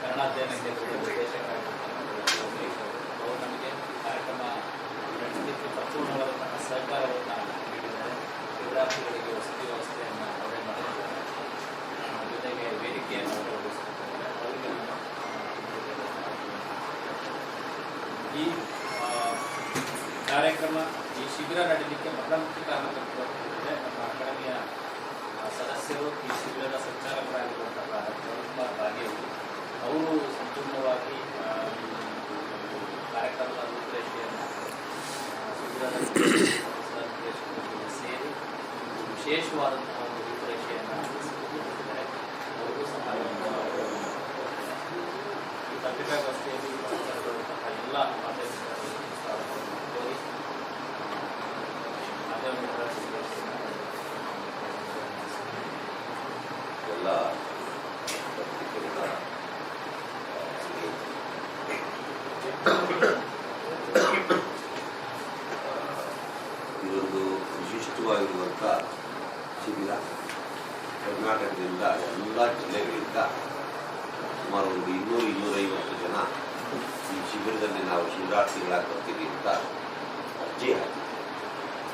ಕನ್ನಡ ಅವರು. ನಮಗೆ ಕಾರ್ಯಕ್ರಮ ನೀಡಿದ್ದಾರೆ ವಸತಿ ವ್ಯವಸ್ಥೆಯನ್ನು ಜೊತೆಗೆ ವೇದಿಕೆಯನ್ನು ಈ ಕಾರ್ಯಕ್ರಮ ಈ ಶಿಬಿರ ನಡೀಲಿಕ್ಕೆ ಬಹಳ ಮುಖ್ಯ ಕಾರಣಕರ್ತರಾಗಿದ್ದಾರೆ ನಮ್ಮ ಅಕಾಡೆಮಿಯ ಆ, ಸದಸ್ಯರು ಈ ಶಿಬಿರದ ಸಂಚಾಲಕರಾಗಿರುವಂತಹ ಡಾಕ್ಟರ್ ಕುಮಾರ್ ಬಾಗೇವರು ಅವರು ಸಂಪೂರ್ಣವಾಗಿ ಆ, ಈ ಒಂದು ಕಾರ್ಯಕ್ರಮದ ರೂಪರೇಷೆಯನ್ನು ಆ, ಶಿಬಿರದ ನಿರ್ದೇಶಕರೊಂದಿಗೆ ಸೇರಿ ಒಂದು ವಿಶೇಷವಾದಂತಹ ಒಂದು ರೂಪರೇಷೆಯನ್ನು ಸಿದ್ಧಪಡಿಸಿದ್ದಾರೆ ಅವರಿಗೂ ಸಹ ಧನ್ಯವಾದಗಳು. ಈ ಪತ್ರಿಕಾಗೋಷ್ಠಿಯಲ್ಲಿ ಉಪಸ್ಥಿತರಿರುವಂತಹ ಎಲ್ಲ ಮಾಧ್ಯಮಗಳನ್ನು ನಮಸ್ಕಾರಗಳನ್ನು ಕೋರಿ ಮಾಧ್ಯಮ ಮಿತ್ರರ ಎಲ್ಲ ಪತ್ರಿಕೆಗಳ ಇದೊಂದು ವಿಶಿಷ್ಟವಾಗಿರುವಂಥ ಶಿಬಿರ ಕರ್ನಾಟಕದಿಂದ ಎಲ್ಲ ಜಿಲ್ಲೆಗಳಿಂದ ಸುಮಾರು ಒಂದು ಇನ್ನೂರು ಇನ್ನೂರೈವತ್ತು ಜನ ಈ ಶಿಬಿರದಲ್ಲಿ ನಾವು ಶಿಬಿರಾರ್ಥಿಗಳಾಗಿ ಬರ್ತೀವಿ ಅಂತ ಅರ್ಜಿ ಹಾಕಿದ್ವಿ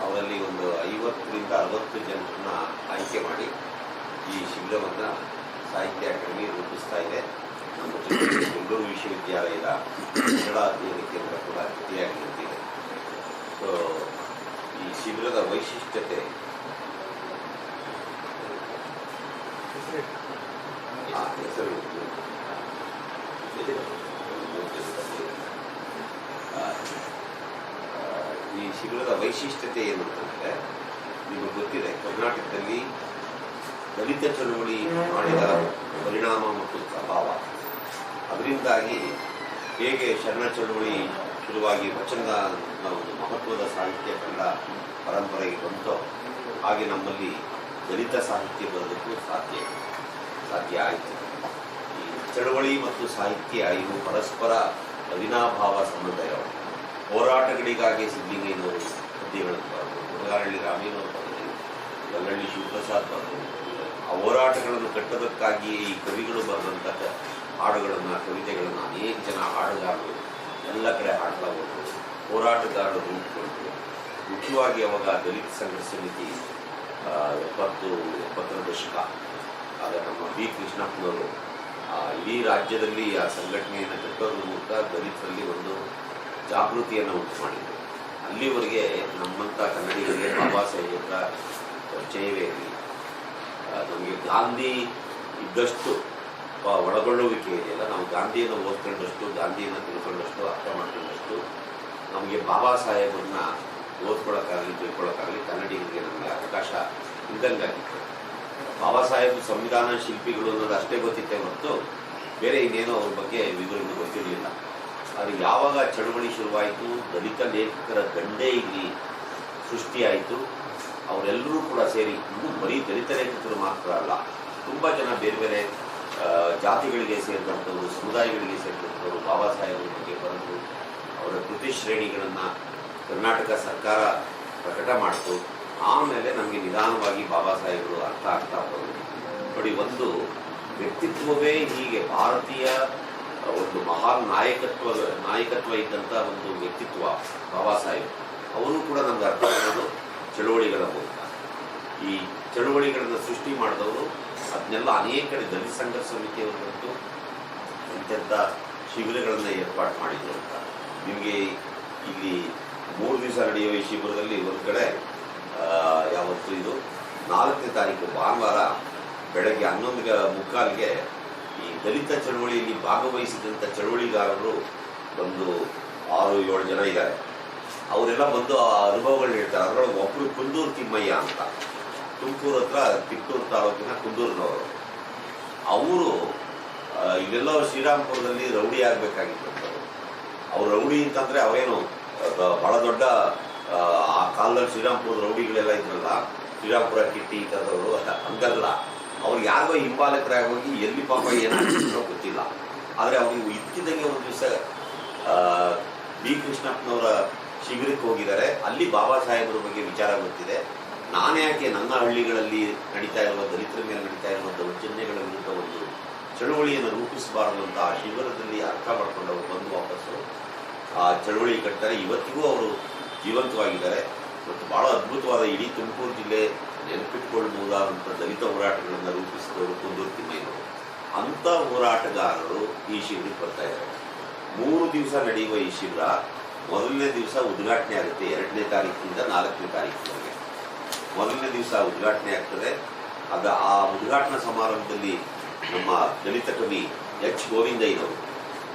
ಅವರಲ್ಲಿ ಒಂದು ಐವತ್ತರಿಂದ ಅರವತ್ತು ಜನರನ್ನ ಆಯ್ಕೆ ಮಾಡಿ ಈ ಶಿಬಿರವನ್ನು ಸಾಹಿತ್ಯ ಅಕಾಡೆಮಿ ರೂಪಿಸ್ತಾ ಇದೆ ನಮ್ಮ ಜೊತೆಗೆ ಬೆಂಗಳೂರು ವಿಶ್ವವಿದ್ಯಾಲಯದ ಕನ್ನಡ ಅಧ್ಯಯನ ಕೇಂದ್ರ ಕೂಡ ಜೊತೆಯಾಗಿ ಸೊ ಈ ಶಿಬಿರದ ವೈಶಿಷ್ಟ್ಯತೆ ಹೆಸರು ಈ ಶಿಬಿರದ ವೈಶಿಷ್ಟ್ಯತೆ ಏನು ಅಂತಂದ್ರೆ ನಿಮಗೆ ಗೊತ್ತಿದೆ, ಕರ್ನಾಟಕದಲ್ಲಿ ದಲಿತ ಚಳುವಳಿ ಮಾಡಿದ ಪರಿಣಾಮ ಮತ್ತು ಪ್ರಭಾವ. ಅದರಿಂದಾಗಿ ಹೇಗೆ ಶರಣ ಚಳುವಳಿ ಶುರುವಾಗಿ ವಚನದ ಒಂದು ಮಹತ್ವದ ಸಾಹಿತ್ಯ ಕಂಡ ಪರಂಪರೆಗೆ ಬಂತೋ ಹಾಗೆ ನಮ್ಮಲ್ಲಿ ದಲಿತ ಸಾಹಿತ್ಯ ಬರೋದಕ್ಕೂ ಸಾಧ್ಯ ಸಾಧ್ಯ ಆಯಿತು. ಈ ಚಳವಳಿ ಮತ್ತು ಸಾಹಿತ್ಯ ಇವು ಪರಸ್ಪರ ಅವಿನಾಭಾವ ಇರೋವು ಹೋರಾಟಗಳಿಗಾಗಿ ಸಿದ್ಧಲಿಂಗಯ್ಯನವರು ಪದ್ಯಗಳನ್ನು ಬರೆದು ಮುರುಘಾರಳ್ಳಿ ರಾಮೇನವರು ಬರೆದರು ಗಲ್ಲಳ್ಳಿ ಶಿವಪ್ರಸಾದ್ ಬರೆದರು ಆ ಹೋರಾಟಗಳನ್ನು ಕಟ್ಟೋದಕ್ಕಾಗಿಯೇ ಈ ಕವಿಗಳು ಬರೆದಂಥ ಹಾಡುಗಳನ್ನು, ಕವಿತೆಗಳನ್ನು ಅನೇಕ ಜನ ಹಾಡುಗಾರರು ಎಲ್ಲ ಕಡೆ ಹಾಡ್ತಾ ಹೋದರು. ಹೋರಾಟಗಾರರು ರೂಪಿಕೊಂಡರು ಮುಖ್ಯವಾಗಿ ಅವಾಗ ದಲಿತ ಸಂಘ ಸಮಿತಿ ಎಪ್ಪತ್ತು, ಎಪ್ಪತ್ತರ ದಶಕ. ಆಗ ನಮ್ಮ ಬಿ. ಕೃಷ್ಣಪ್ಪನವರು ಇಡೀ ರಾಜ್ಯದಲ್ಲಿ ಆ ಸಂಘಟನೆಯನ್ನು ಕಟ್ಟೋದ್ರ ಮೂಲಕ ದಲಿತರಲ್ಲಿ ಒಂದು ಜಾಗೃತಿಯನ್ನು ಉಂಟು ಮಾಡಿದರು. ಅಲ್ಲಿವರೆಗೆ ನಮ್ಮಂಥ ಕನ್ನಡಿಗರಿಗೆ ಬಾಬಾ ಸಾಹೇಬ್ರ ಪರಿಚಯವೇ ಇರಲಿ ನಮಗೆ ಗಾಂಧಿ ಇದ್ದಷ್ಟು ಒಳಗೊಳ್ಳುವಿಕೆ ಇದೆಯಲ್ಲ, ನಾವು ಗಾಂಧಿಯನ್ನು ಓದ್ಕೊಂಡಷ್ಟು, ಗಾಂಧಿಯನ್ನು ತಿಳ್ಕೊಂಡಷ್ಟು, ಅರ್ಥ ಮಾಡ್ಕೊಂಡಷ್ಟು ನಮಗೆ ಬಾಬಾ ಸಾಹೇಬರನ್ನ ಓದ್ಕೊಳ್ಳೋಕ್ಕಾಗಲಿ, ತಿಳ್ಕೊಳ್ಳೋಕ್ಕಾಗಲಿ ಕನ್ನಡಿಗರಿಗೆ ನಮಗೆ ಅವಕಾಶ ಇದ್ದಂಗಾಗಿತ್ತು. ಬಾಬಾ ಸಾಹೇಬ್ ಸಂವಿಧಾನ ಶಿಲ್ಪಿಗಳು ಅನ್ನೋದು ಅಷ್ಟೇ ಗೊತ್ತಿತ್ತೆ ಮತ್ತು ಬೇರೆ ಇನ್ನೇನೋ ಅವ್ರ ಬಗ್ಗೆ ವಿವರಣೆ ಗೊತ್ತಿರಲಿಲ್ಲ. ಆದರೆ ಯಾವಾಗ ಚಳವಳಿ ಶುರುವಾಯಿತು, ದಲಿತ ಲೇಖಕರ ದಂಡೇ ಇಲ್ಲಿ ಸೃಷ್ಟಿಯಾಯಿತು ಅವರೆಲ್ಲರೂ ಕೂಡ ಸೇರಿ, ಇನ್ನೂ ಬರೀ ದಲಿತ ಲೇಖಕರು ಮಾತ್ರ ಅಲ್ಲ, ತುಂಬ ಜನ ಬೇರೆ ಬೇರೆ ಜಾತಿಗಳಿಗೆ ಸೇರಿದಂಥವರು ಸಮುದಾಯಗಳಿಗೆ ಸೇರಿದಂಥವರು ಬಾಬಾ ಸಾಹೇಬರ ಬಗ್ಗೆ ಬರೆದು ಅವರ ಕೃತಿ ಶ್ರೇಣಿಗಳನ್ನು ಕರ್ನಾಟಕ ಸರ್ಕಾರ ಪ್ರಕಟ ಮಾಡಿತು. ಆಮೇಲೆ ನಮಗೆ ನಿಧಾನವಾಗಿ ಬಾಬಾ ಸಾಹೇಬರು ಅರ್ಥ ಆಗ್ತಾ ಹೋದರು ನೋಡಿ, ಒಂದು ವ್ಯಕ್ತಿತ್ವವೇ ಹೀಗೆ ಭಾರತೀಯ ಒಂದು ಮಹಾನ್ ನಾಯಕತ್ವ ನಾಯಕತ್ವ ಇದ್ದಂಥ ಒಂದು ವ್ಯಕ್ತಿತ್ವ ಬಾಬಾ ಸಾಹೇಬ್. ಅವರು ಕೂಡ ನಮ್ಗೆ ಅರ್ಥ ಆಗೋದು ಚಳುವಳಿಗಳ ಮೂಲಕ. ಈ ಚಳುವಳಿಗಳನ್ನು ಸೃಷ್ಟಿ ಮಾಡಿದವರು ಅದನ್ನೆಲ್ಲ ಅನೇಕ ಕಡೆ ದಲಿತ ಸಂಘ ಸಮಿತಿಯವರಂತೂ ಎಂತೆಂಥ ಶಿಬಿರಗಳನ್ನು ಏರ್ಪಾಡು ಮಾಡಿದ್ರು ಅಂತ. ನಿಮಗೆ ಇಲ್ಲಿ ಮೂರು ದಿವಸ ನಡೆಯುವ ಈ ಶಿಬಿರದಲ್ಲಿ ಒಂದು ಕಡೆ ಯಾವತ್ತು ಇದು, ನಾಲ್ಕನೇ ತಾರೀಕು ಭಾನುವಾರ ಬೆಳಗ್ಗೆ ಹನ್ನೊಂದು ಮುಕ್ಕಾಲಿಗೆ ಈ ದಲಿತ ಚಳವಳಿಯಲ್ಲಿ ಭಾಗವಹಿಸಿದಂಥ ಚಳವಳಿಗಾರರು ಒಂದು ಆರು, ಏಳು ಜನ ಇದ್ದಾರೆ. ಅವರೆಲ್ಲ ಬಂದು ಆ ಅನುಭವಗಳನ್ನ ಹೇಳ್ತಾರೆ. ಅದರೊಳಗೆ ಒಬ್ಬರು ಕುಂದೂರು ತಿಮ್ಮಯ್ಯ ಅಂತ. ತುಮಕೂರು ಹತ್ರ ತಿಪ್ಪೂರು ತಾಲೂಕಿನ ಕುಂದೂರಿನವರು. ಅವರು ಇವೆಲ್ಲರೂ ಶ್ರೀರಾಮಪುರದಲ್ಲಿ ರೌಡಿ ಆಗಬೇಕಾಗಿತ್ತು ಅವ್ರು ರೌಡಿ ಅಂತಂದ್ರೆ ಅವರೇನು ಬಹಳ ದೊಡ್ಡ, ಆ ಕಾಲದಲ್ಲಿ ಶ್ರೀರಾಮಪುರದ ರೌಡಿಗಳೆಲ್ಲ ಇದ್ರಲ್ಲ, ಶ್ರೀರಾಮಪುರ ಕಿಟ್ಟಿ ಇಂಥದ್ದವರು ಹಂಗಲ್ಲ. ಅವ್ರು ಯಾರೋ ಹಿಂಬಾಲಕರಾಗಿ ಹೋಗಿ ಎಲ್ಲಿ ಪಾಪ ಏನೋ ಗೊತ್ತಿಲ್ಲ. ಆದರೆ ಅವ್ರಿಗೆ ಇದ್ದಕ್ಕಿದ್ದಂಗೆ ಒಂದು ದಿವಸ ಬಿ ಕೃಷ್ಣಪ್ಪನವರ ಶಿಬಿರಕ್ಕೆ ಹೋಗಿದ್ದಾರೆ. ಅಲ್ಲಿ ಬಾಬಾ ಸಾಹೇಬರ ಬಗ್ಗೆ ವಿಚಾರ ಗೊತ್ತಿದೆ. ನಾನೇ ಯಾಕೆ ನನ್ನ ಹಳ್ಳಿಗಳಲ್ಲಿ ನಡೀತಾ ಇರುವ ದಲಿತರ ಮೇಲೆ ನಡೀತಾ ಇರುವಂಥ ವಂಚನೆಗಳ ವಿರುದ್ಧ ಒಂದು ಚಳುವಳಿಯನ್ನು ರೂಪಿಸಬಾರದು ಅಂತ ಆ ಶಿಬಿರದಲ್ಲಿ ಅರ್ಥ ಮಾಡಿಕೊಂಡವರು ಬಂದು ವಾಪಸ್ಸು ಆ ಚಳುವಳಿ ಕಟ್ತಾರೆ. ಇವತ್ತಿಗೂ ಅವರು ಜೀವಂತವಾಗಿದ್ದಾರೆ. ಮತ್ತು ಬಹಳ ಅದ್ಭುತವಾದ ಇಡೀ ತುಮಕೂರು ಜಿಲ್ಲೆ ನೆನಪಿಟ್ಕೊಳ್ಬಹುದಾದಂಥ ದಲಿತ ಹೋರಾಟಗಳನ್ನು ರೂಪಿಸಿದವರು ಕುಂದೂರು ತಿಮ್ಮಯ್ಯನವರು. ಅಂಥ ಹೋರಾಟಗಾರರು ಈ ಶಿಬಿರಕ್ಕೆ ಬರ್ತಾ ಇದ್ದಾರೆ. ಮೂರು ದಿವಸ ನಡೆಯುವ ಈ ಶಿಬಿರ ಮೊದಲನೇ ದಿವಸ ಉದ್ಘಾಟನೆ ಆಗುತ್ತೆ. ಎರಡನೇ ತಾರೀಕಿನಿಂದ ನಾಲ್ಕನೇ ತಾರೀಕಿನವರೆಗೆ. ಮೊದಲನೇ ದಿವಸ ಉದ್ಘಾಟನೆ ಆಗ್ತದೆ. ಅದ ಆ ಉದ್ಘಾಟನಾ ಸಮಾರಂಭದಲ್ಲಿ ನಮ್ಮ ದಲಿತ ಕವಿ ಎಚ್ ಗೋವಿಂದಯ್ಯನವರು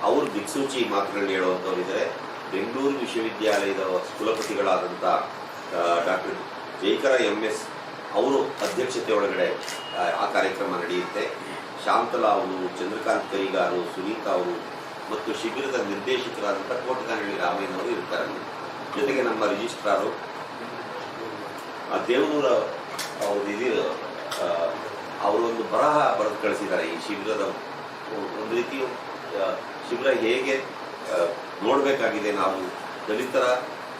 ಅವರು ದಿಕ್ಸೂಚಿ ಮಾತುಗಳನ್ನ ಹೇಳುವಂಥವ್ರು ಇದ್ದಾರೆ ಬೆಂಗಳೂರು ವಿಶ್ವವಿದ್ಯಾಲಯದ ಕುಲಪತಿಗಳಾದಂಥ ಡಾಕ್ಟರ್ ಜೈಕರ ಎಂ ಎಸ್ ಅವರು ಅಧ್ಯಕ್ಷತೆ ಒಳಗಡೆ ಆ, ಆ ಕಾರ್ಯಕ್ರಮ ನಡೆಯುತ್ತೆ. ಶಾಂತಲಾ ಅವರು ಚಂದ್ರಕಾಂತ್ ಕೈಗಾರು ಸುನೀತಾ ಅವರು ಮತ್ತು ಶಿಬಿರದ ನಿರ್ದೇಶಕರಾದಂಥ ಕೋಟಗಾನಹಳ್ಳಿ ರಾಮಯ್ಯನವರು ಇರ್ತಾರೆ. ಜೊತೆಗೆ ನಮ್ಮ ರಿಜಿಸ್ಟ್ರಾರು ಆ ದೇವನೂರ ಅವ್ರದ್ದು ಇದು ಆ, ಅವರೊಂದು ಬರಹ ಬರೆದು ಕಳಿಸಿದ್ದಾರೆ ಈ ಶಿಬಿರದ ಒಂದು ರೀತಿ ಶಿಬಿರ ಹೇಗೆ ನೋಡಬೇಕಾಗಿದೆ ನಾವು ದಲಿತರ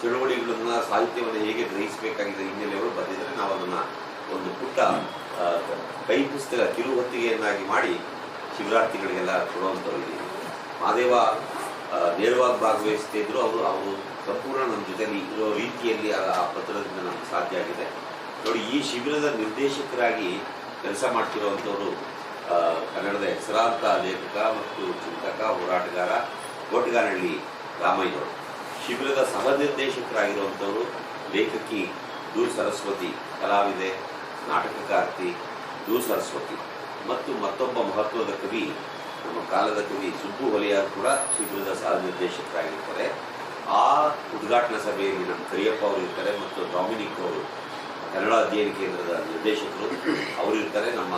ಚಳುವಳಿಗಳನ್ನ ಸಾಹಿತ್ಯವನ್ನು ಹೇಗೆ ಗ್ರಹಿಸಬೇಕಾಗಿದೆ ಹಿನ್ನೆಲೆಯವರು ಬಂದಿದ್ದಾರೆ. ನಾವು ಅದನ್ನು ಒಂದು ಪುಟ್ಟ ಕೈ ಪುಸ್ತಕ ಕಿರುಹೊತ್ತಿಗೆಯನ್ನಾಗಿ ಮಾಡಿ ಶಿಬಿರಾರ್ಥಿಗಳಿಗೆಲ್ಲ ಕೊಡುವಂಥವ್ರು ಮಹಾದೇವ ನೇರವಾಗಿ ಭಾಗವಹಿಸ್ತಿದ್ರು ಅವರು. ಅವರು ಸಂಪೂರ್ಣ ನಮ್ಮ ಜೊತೆಯಲ್ಲಿ ಇರೋ ರೀತಿಯಲ್ಲಿ ಆ ಪತ್ರದಿಂದ ನಮ್ಗೆ ಸಾಧ್ಯ ಆಗಿದೆ. ನೋಡಿ, ಈ ಶಿಬಿರದ ನಿರ್ದೇಶಕರಾಗಿ ಕೆಲಸ ಮಾಡ್ತಿರುವಂಥವ್ರು ಕನ್ನಡದ ಹೆಸರಾಂತ ಲೇಖಕ ಮತ್ತು ಚಿಂತಕ, ಹೋರಾಟಗಾರ ಕೋಟಗಾನಹಳ್ಳಿ ರಾಮಯ್ಯವರು ಶಿಬಿರದ ಸಹ ನಿರ್ದೇಶಕರಾಗಿರುವಂಥವರು ಲೇಖಕಿ ದೂರ್ ಸರಸ್ವತಿ, ಕಲಾವಿದೆ, ನಾಟಕಕಾರ್ತಿ ದೂರ್ ಸರಸ್ವತಿ. ಮತ್ತು ಮತ್ತೊಬ್ಬ ಮಹತ್ವದ ಕವಿ ನಮ್ಮ ಕಾಲದ ಕವಿ ಸುಬ್ಬು ಹೊಲೆಯಾರ್ ಕೂಡ ಶಿಬಿರದ ಸಹ ನಿರ್ದೇಶಕರಾಗಿರ್ತಾರೆ. ಆ ಉದ್ಘಾಟನಾ ಸಭೆಯಲ್ಲಿ ನಮ್ಮ ಕರಿಯಪ್ಪ ಅವರು ಇರ್ತಾರೆ ಮತ್ತು ಡಾಮಿನಿಕ್ ಅವರು ಕನ್ನಡ ಅಧ್ಯಯನ ಕೇಂದ್ರದ ನಿರ್ದೇಶಕರು. ಅವರು ಇರ್ತಾರೆ ನಮ್ಮ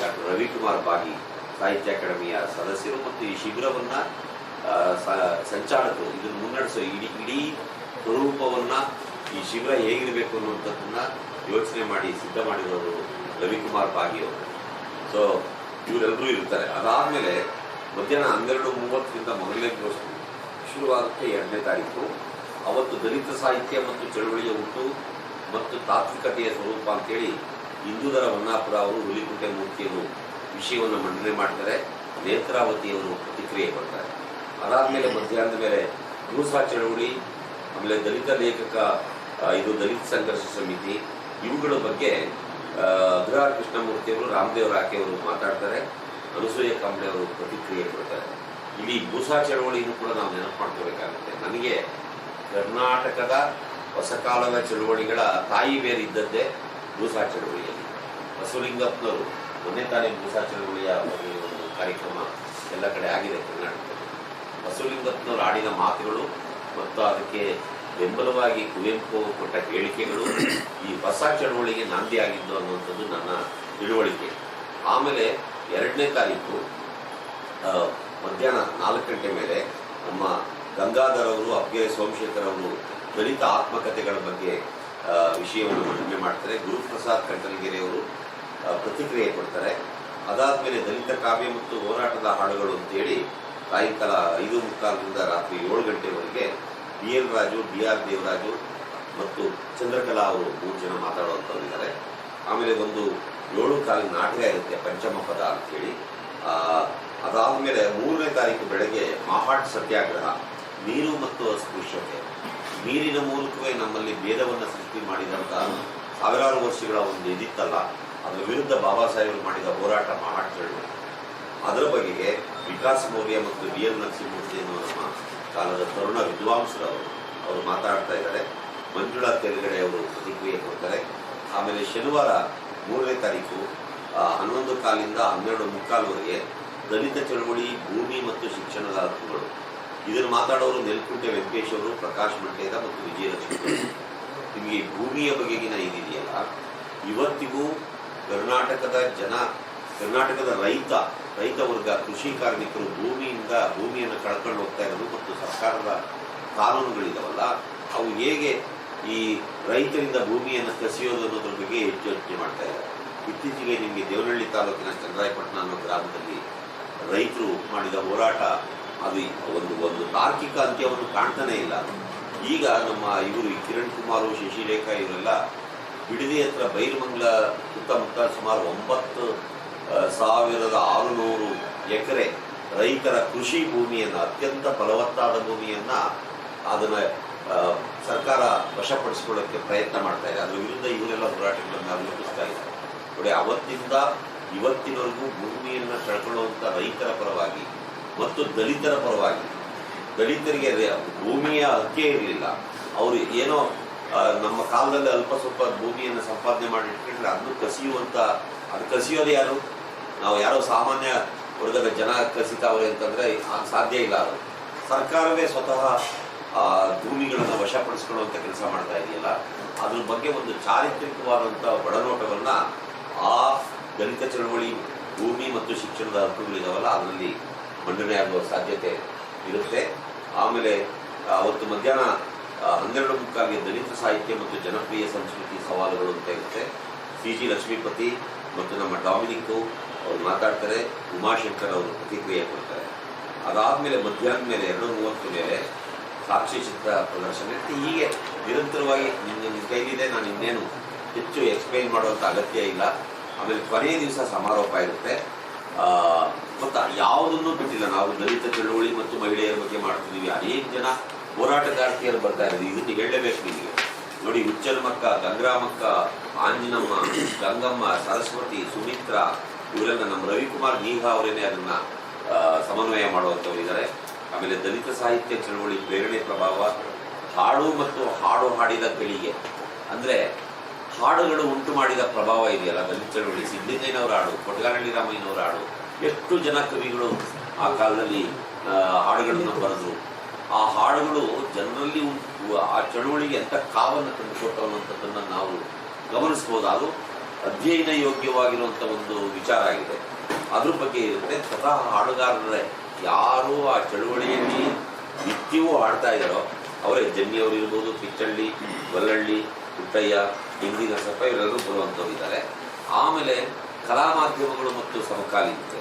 ಡಾಕ್ಟರ್ ರವಿಕುಮಾರ್ ಬಾಗಿ, ಸಾಹಿತ್ಯ ಅಕಾಡೆಮಿಯ ಸದಸ್ಯರು ಮತ್ತು ಈ ಶಿಬಿರವನ್ನು ಸಂಚಾಲಕರು, ಇದನ್ನು ಮುನ್ನಡೆಸೋ ಇಡೀ ಇಡೀ ಸ್ವರೂಪವನ್ನು ಈ ಶಿಬಿರ ಹೇಗಿರಬೇಕು ಅನ್ನುವಂಥದ್ದನ್ನು ಯೋಚನೆ ಮಾಡಿ ಸಿದ್ಧ ಮಾಡಿರೋರು ರವಿಕುಮಾರ್ ಬಾಗಿ ಅವರು. ಸೊ ಇವರೆಲ್ಲರೂ ಇರ್ತಾರೆ. ಅದಾದಮೇಲೆ ಮಧ್ಯಾಹ್ನ ಹನ್ನೆರಡು ಮೂವತ್ತರಿಂದ ಮೊದಲನೇ ದಿವಸ ಶುರುವಾಗುತ್ತೆ ಎರಡನೇ ತಾರೀಕು. ಅವತ್ತು ದಲಿತ ಸಾಹಿತ್ಯ ಮತ್ತು ಚಳುವಳಿಯ ಹುಟ್ಟು ಮತ್ತು ತಾತ್ವಿಕತೆಯ ಸ್ವರೂಪ ಅಂತೇಳಿ ಹಿಂದೂಧರ ಹೊನ್ನಾಪುರ ಅವರು ಹುಲಿಕುಂಟೆ ಮೂರ್ತಿಯನ್ನು ವಿಷಯವನ್ನು ಮಂಡನೆ ಮಾಡ್ತಾರೆ ನೇತ್ರಾವತಿಯವರು ಪ್ರತಿಕ್ರಿಯೆ ಕೊಡ್ತಾರೆ ಅದಾದಮೇಲೆ ಮಧ್ಯಾಹ್ನದ ಮೇಲೆ ಭೂಸಾ ಚಳವಳಿ, ಆಮೇಲೆ ದಲಿತ ಲೇಖಕ ಇದು ದಲಿತ ಸಂಘರ್ಷ ಸಮಿತಿ, ಇವುಗಳ ಬಗ್ಗೆ ಅಗ್ರಹಾರ ಕೃಷ್ಣಮೂರ್ತಿಯವರು ರಾಮದೇವ್ ರಾಕೆಯವರು ಮಾತಾಡ್ತಾರೆ. ಅನುಸೂಯ ಕಾಂಬ್ಳೆ ಅವರು ಪ್ರತಿಕ್ರಿಯೆ ಕೊಡ್ತಾರೆ. ಇಲ್ಲಿ ಭೂಸಾ ಚಳವಳಿಯನ್ನು ಕೂಡ ನಾವು ನೆನಪು ಮಾಡ್ಕೋಬೇಕಾಗುತ್ತೆ. ನನಗೆ ಕರ್ನಾಟಕದ ಹೊಸ ಕಾಲದ ಚಳುವಳಿಗಳ ತಾಯಿ ಬೇರೆ ಇದ್ದದ್ದೇ ಭೂಸಾ ಚಳವಳಿಯಲ್ಲಿ ಬಸವಲಿಂಗಪ್ಪನವರು ಮೊನ್ನೆ ತಾನೇ ಭೂಸಾ ಚಳವಳಿಯ ಒಂದು ಕಾರ್ಯಕ್ರಮ ಎಲ್ಲ ಕಡೆ ಆಗಿದೆ ಕರ್ನಾಟಕದಲ್ಲಿ. ಬಸವಲಿಂಗಪ್ಪನವರು ಆಡಿದ ಮಾತುಗಳು ಮತ್ತು ಅದಕ್ಕೆ ಬೆಂಬಲವಾಗಿ ಕುವೆಂಪು ಕೊಟ್ಟ ಹೇಳಿಕೆಗಳು ಈ ಹೊಸ ಚಳವಳಿಗೆ ನಾಂದಿ ಆಗಿದ್ದು ಅನ್ನುವಂಥದ್ದು ನನ್ನ ತಿಳುವಳಿಕೆ. ಆಮೇಲೆ ಎರಡನೇ ತಾರೀಕು ಮಧ್ಯಾಹ್ನ ನಾಲ್ಕು ಗಂಟೆ ಮೇಲೆ ನಮ್ಮ ಗಂಗಾಧರ್ ಅವರು ಅಬ್ಗೆ ಸೋಮಶೇಖರ್ ಅವರು ದಲಿತ ಆತ್ಮಕಥೆಗಳ ಬಗ್ಗೆ ವಿಷಯವನ್ನು ಮಂಡನೆ ಮಾಡ್ತಾರೆ. ಗುರುಪ್ರಸಾದ್ ಕಂಟಲಗಿರಿ ಅವರು ಪ್ರತಿಕ್ರಿಯೆ ಕೊಡ್ತಾರೆ. ಅದಾದ್ಮೇಲೆ ದಲಿತ ಕಾವ್ಯ ಮತ್ತು ಹೋರಾಟದ ಹಾಡುಗಳು ಅಂತೇಳಿ ಸಾಯಂಕಾಲ ಐದು ಮುಕ್ಕಾಲದಿಂದ ರಾತ್ರಿ ಏಳು ಗಂಟೆವರೆಗೆ B L Raju, B R Devaraju ಮತ್ತು ಚಂದ್ರಕಲಾ ಅವರು ಮೂರು ಜನ ಮಾತಾಡುವಂಥವ್ರಿದ್ದಾರೆ ಆಮೇಲೆ ಒಂದು ಏಳು ಕಾಲಿನ ನಾಟಕ ಇರುತ್ತೆ ಪಂಚಮ ಪದ ಅಂತೇಳಿ ಆ, ಅದಾದಮೇಲೆ ಮೂರನೇ ತಾರೀಕು ಬೆಳಗ್ಗೆ ಮಹಾಟ್ ಸತ್ಯಾಗ್ರಹ ನೀರು ಮತ್ತು ಅಸ್ಪೃಶ್ಯತೆ. ನೀರಿನ ಮೂಲಕವೇ ನಮ್ಮಲ್ಲಿ ಭೇದವನ್ನು ಸೃಷ್ಟಿ ಮಾಡಿದಂಥ ಸಾವಿರಾರು ವರ್ಷಗಳ ಒಂದು ಇದಿತ್ತಲ್ಲ ಅದರ ವಿರುದ್ಧ ಬಾಬಾ ಸಾಹೇಬರು ಮಾಡಿದ ಹೋರಾಟ ಮಹಾಟ್ ಅದರ ಬಗೆಗೆ ವಿಕಾಸ್ ಮೌರ್ಯ ಮತ್ತು ವಿ ಎಲ್ ನರಸಿಂಹಮೂರ್ತಿ ಎನ್ನುವ ನಮ್ಮ ಕಾಲದ ತರುಣ ವಿದ್ವಾಂಸರವರು ಅವರು ಮಾತಾಡ್ತಾ ಇದ್ದಾರೆ. ಮಂಜುಳಾ ತೆಲುಗಡೆ ಅವರು ಪ್ರತಿಕ್ರಿಯೆ ಕೊಡ್ತಾರೆ. ಆಮೇಲೆ ಶನಿವಾರ ಮೂರನೇ ತಾರೀಕು ಹನ್ನೊಂದು ಕಾಲಿಂದ ಹನ್ನೆರಡು ಮುಕ್ಕಾಲುವರೆಗೆ ದಲಿತ ಚಳವಳಿ, ಭೂಮಿ ಮತ್ತು ಶಿಕ್ಷಣದ ಹಕ್ಕುಗಳು. ಇದನ್ನು ಮಾತಾಡೋರು ನೆಲ್ಕುಂಟೆ ವೆಂಕಟೇಶ್ ಅವರು, ಪ್ರಕಾಶ್ ಮಂಟೇದ ಮತ್ತು ವಿಜಯಲಕ್ಷ್ಮಿ ನಿಮಗೆ ಭೂಮಿಯ ಬಗೆಗಿನ ಇದಿದೆಯಲ್ಲ, ಇವತ್ತಿಗೂ ಕರ್ನಾಟಕದ ಜನ, ಕರ್ನಾಟಕದ ರೈತ ರೈತ ವರ್ಗ, ಕೃಷಿ ಕಾರ್ಮಿಕರು ಭೂಮಿಯಿಂದ, ಭೂಮಿಯನ್ನು ಕಳ್ಕೊಂಡು ಹೋಗ್ತಾ ಇರೋದು ಮತ್ತು ಸರ್ಕಾರದ ಕಾನೂನುಗಳಿದಾವಲ್ಲ, ಅವು ಹೇಗೆ ಈ ರೈತರಿಂದ ಭೂಮಿಯನ್ನು ಕಸಿಯೋದು ಅನ್ನೋದ್ರ ಬಗ್ಗೆ ಹೆಚ್ಚು ಯೋಚನೆ ಮಾಡ್ತಾ ಇದ್ದಾರೆ. ಇತ್ತೀಚೆಗೆ ನಿಮಗೆ ದೇವನಹಳ್ಳಿ ತಾಲೂಕಿನ ಚಂದ್ರಾಯಪಟ್ಟಣ ಅನ್ನೋ ಗ್ರಾಮದಲ್ಲಿ ರೈತರು ಮಾಡಿದ ಹೋರಾಟ, ಅದು ಒಂದು ಒಂದು ತಾರ್ಕಿಕ ಅಂತ್ಯವನ್ನು ಕಾಣ್ತಾನೆ ಇಲ್ಲ. ಈಗ ನಮ್ಮ ಇವರು ಕಿರಣ್ ಕುಮಾರ್, ಶಶಿರೇಖಾ ಇವರೆಲ್ಲ ಬಿಡದಿ ಹತ್ರ ಬೈರಮಂಗ್ಲ ಸುತ್ತಮುತ್ತ ಸುಮಾರು ಒಂಬತ್ತು ಸಾವಿರದ ಆರುನೂರು ಎಕರೆ ರೈತರ ಕೃಷಿ ಭೂಮಿಯನ್ನು, ಅತ್ಯಂತ ಫಲವತ್ತಾದ ಭೂಮಿಯನ್ನು ಅದನ್ನ ಸರ್ಕಾರ ವಶಪಡಿಸಿಕೊಳ್ಳೋಕ್ಕೆ ಪ್ರಯತ್ನ ಮಾಡ್ತಾ ಇದೆ. ಅದರ ವಿರುದ್ಧ ಇವರೆಲ್ಲ ಹೋರಾಟಗಳನ್ನು ಅವಲಂಬಿಸ್ತಾ ಇದೆ ನೋಡಿ, ಅವತ್ತಿಂದ ಇವತ್ತಿನವರೆಗೂ ಭೂಮಿಯನ್ನು ಕಳ್ಕೊಳ್ಳುವಂಥ ರೈತರ ಪರವಾಗಿ ಮತ್ತು ದಲಿತರ ಪರವಾಗಿ. ದಲಿತರಿಗೆ ಭೂಮಿಯ ಹಕ್ಕೇ ಇರಲಿಲ್ಲ. ಅವರು ಏನೋ ನಮ್ಮ ಕಾಲದಲ್ಲಿ ಅಲ್ಪ ಸ್ವಲ್ಪ ಭೂಮಿಯನ್ನು ಸಂಪಾದನೆ ಮಾಡಿ ಇಟ್ಕೊಂಡ್ರೆ ಅದನ್ನು ಕಸಿಯುವಂತ, ಅದು ಕಸಿಯೋದು ಯಾರು? ನಾವು ಯಾರೋ ಸಾಮಾನ್ಯ ವರ್ಗದ ಜನ ಕಸಿತಾವ್ರೆ ಅಂತಂದ್ರೆ ಸಾಧ್ಯ ಇಲ್ಲ ಅದು. ಸರ್ಕಾರವೇ ಸ್ವತಃ ಭೂಮಿಗಳನ್ನು ವಶಪಡಿಸ್ಕೊಳ್ಳುವಂತ ಕೆಲಸ ಮಾಡ್ತಾ ಇದೆಯಲ್ಲ? ಅದ್ರ ಬಗ್ಗೆ ಒಂದು ಚಾರಿತ್ರಿಕವಾದಂಥ ಒಡನೋಟವನ್ನ ಆ ದಲಿತ ಚಳವಳಿ, ಭೂಮಿ ಮತ್ತು ಶಿಕ್ಷಣದ ಹಕ್ಕುಗಳಿದಾವಲ್ಲ ಅದರಲ್ಲಿ ಮಂಡನೆ ಆಗುವ ಸಾಧ್ಯತೆ ಇರುತ್ತೆ. ಆಮೇಲೆ ಅವತ್ತು ಮಧ್ಯಾಹ್ನ ಹನ್ನೆರಡು ಮುಕ್ಕಾಗಿ ದಲಿತ ಸಾಹಿತ್ಯ ಮತ್ತು ಜನಪ್ರಿಯ ಸಂಸ್ಕೃತಿ ಸವಾಲುಗಳು ಅಂತ ಇರುತ್ತೆ. ಸಿ ಜಿ ಲಕ್ಷ್ಮೀಪತಿ ಮತ್ತು ನಮ್ಮ ಡಾಮಿನಿಕ್ಕು ಅವ್ರು ಮಾತಾಡ್ತಾರೆ, ಉಮಾಶಂಕರ್ ಅವರು ಪ್ರತಿಕ್ರಿಯೆ ಕೊಡ್ತಾರೆ. ಅದಾದಮೇಲೆ ಮಧ್ಯಾಹ್ನ ಮೇಲೆ, ಎರಡು ಮೂವತ್ತು ಮೇಲೆ ಸಾಕ್ಷಿ ಚಿತ್ರ ಪ್ರದರ್ಶನ ಇರುತ್ತೆ. ಹೀಗೆ ನಿರಂತರವಾಗಿ ನಿಮ್ಮ ನಿಮ್ಮ ಕೈಲಿದೆ ನಾನು ಇನ್ನೇನು ಹೆಚ್ಚು ಎಕ್ಸ್ಪ್ಲೈನ್ ಮಾಡುವಂಥ ಅಗತ್ಯ ಇಲ್ಲ. ಆಮೇಲೆ ಕೊನೆಯ ದಿವಸ ಸಮಾರೋಪ ಇರುತ್ತೆ. ಗೊತ್ತಾ? ಯಾವುದನ್ನು ಬಿಟ್ಟಿಲ್ಲ. ನಾವು ದಲಿತ ಚಳುವಳಿ ಮತ್ತು ಮಹಿಳೆಯರ ಬಗ್ಗೆ ಮಾಡ್ತಿದ್ದೀವಿ. ಅನೇಕ ಜನ ಹೋರಾಟಗಾರ್ತಿಯರು ಬರ್ತಾ ಇದ್ದೀವಿ ಇದನ್ನು ಹೇಳಲೇಬೇಕು ನಿಮಗೆ. ನೋಡಿ ಹುಚ್ಚಲಮಕ್ಕ ಗಂಗ್ರಾಮಕ್ಕ, ಆಂಜಿನಮ್ಮ, ಗಂಗಮ್ಮ, ಸರಸ್ವತಿ, ಸುಮಿತ್ರಾ ಇವರೆಲ್ಲ ನಮ್ಮ ರವಿಕುಮಾರ್ ನೀಹಾ ಅವರೇನೆ ಅದನ್ನ ಸಮನ್ವಯ ಮಾಡುವಂಥವ್ರು ಇದ್ದಾರೆ. ಆಮೇಲೆ ದಲಿತ ಸಾಹಿತ್ಯ ಚಳುವಳಿ ಪ್ರೇರಣೆ ಪ್ರಭಾವ, ಹಾಡು ಮತ್ತು ಹಾಡು ಹಾಡಿದ ಗಳಿಗೆ ಅಂದ್ರೆ ಹಾಡುಗಳು ಉಂಟು ಮಾಡಿದ ಪ್ರಭಾವ ಇದೆಯಲ್ಲ ದಲಿತ ಚಳವಳಿ. ಸಿದ್ದಲಿಂಗಯ್ಯನವರ ಹಾಡು, ಕೊಟ್ಗಾರಳ್ಳಿ ರಾಮಯ್ಯನವರ ಹಾಡು, ಎಷ್ಟು ಜನ ಕವಿಗಳು ಆ ಕಾಲದಲ್ಲಿ ಹಾಡುಗಳನ್ನು ಬರೆದ್ರು. ಆ ಹಾಡುಗಳು ಜನರಲ್ಲಿ ಉಂಟು ಆ ಚಳುವಳಿಗೆ ಎಂಥ ಕಾವನ್ನು ತಂದುಕೊಟ್ಟು ಅನ್ನುವಂಥದ್ದನ್ನು ನಾವು ಗಮನಿಸ್ಬೋದು. ಅದು ಅಧ್ಯಯನ ಯೋಗ್ಯವಾಗಿರುವಂಥ ಒಂದು ವಿಚಾರ ಆಗಿದೆ. ಅದ್ರ ಬಗ್ಗೆ ಇರುತ್ತೆ, ಸ್ವತಃ ಹಾಡುಗಾರರೇ ಯಾರು ಆ ಚಳುವಳಿಯಲ್ಲಿ ನಿತ್ಯವೂ ಹಾಡ್ತಾ ಇದ್ದಾರೋ, ಅವರೇ ಜನ್ನಿಯವರು ಇರ್ಬೋದು, ಪಿಚ್ಚಳ್ಳಿ ಗೊಲ್ಲಳ್ಳಿ ಪುಟ್ಟಯ್ಯ ಹಿಂದಿ ನರಸಪ್ಪ ಇವರೆಲ್ಲರೂ ಬರುವಂಥವ್ರು ಇದ್ದಾರೆ ಆಮೇಲೆ ಕಲಾ ಮಾಧ್ಯಮಗಳು ಮತ್ತು ಸಮಕಾಲೀನತೆ.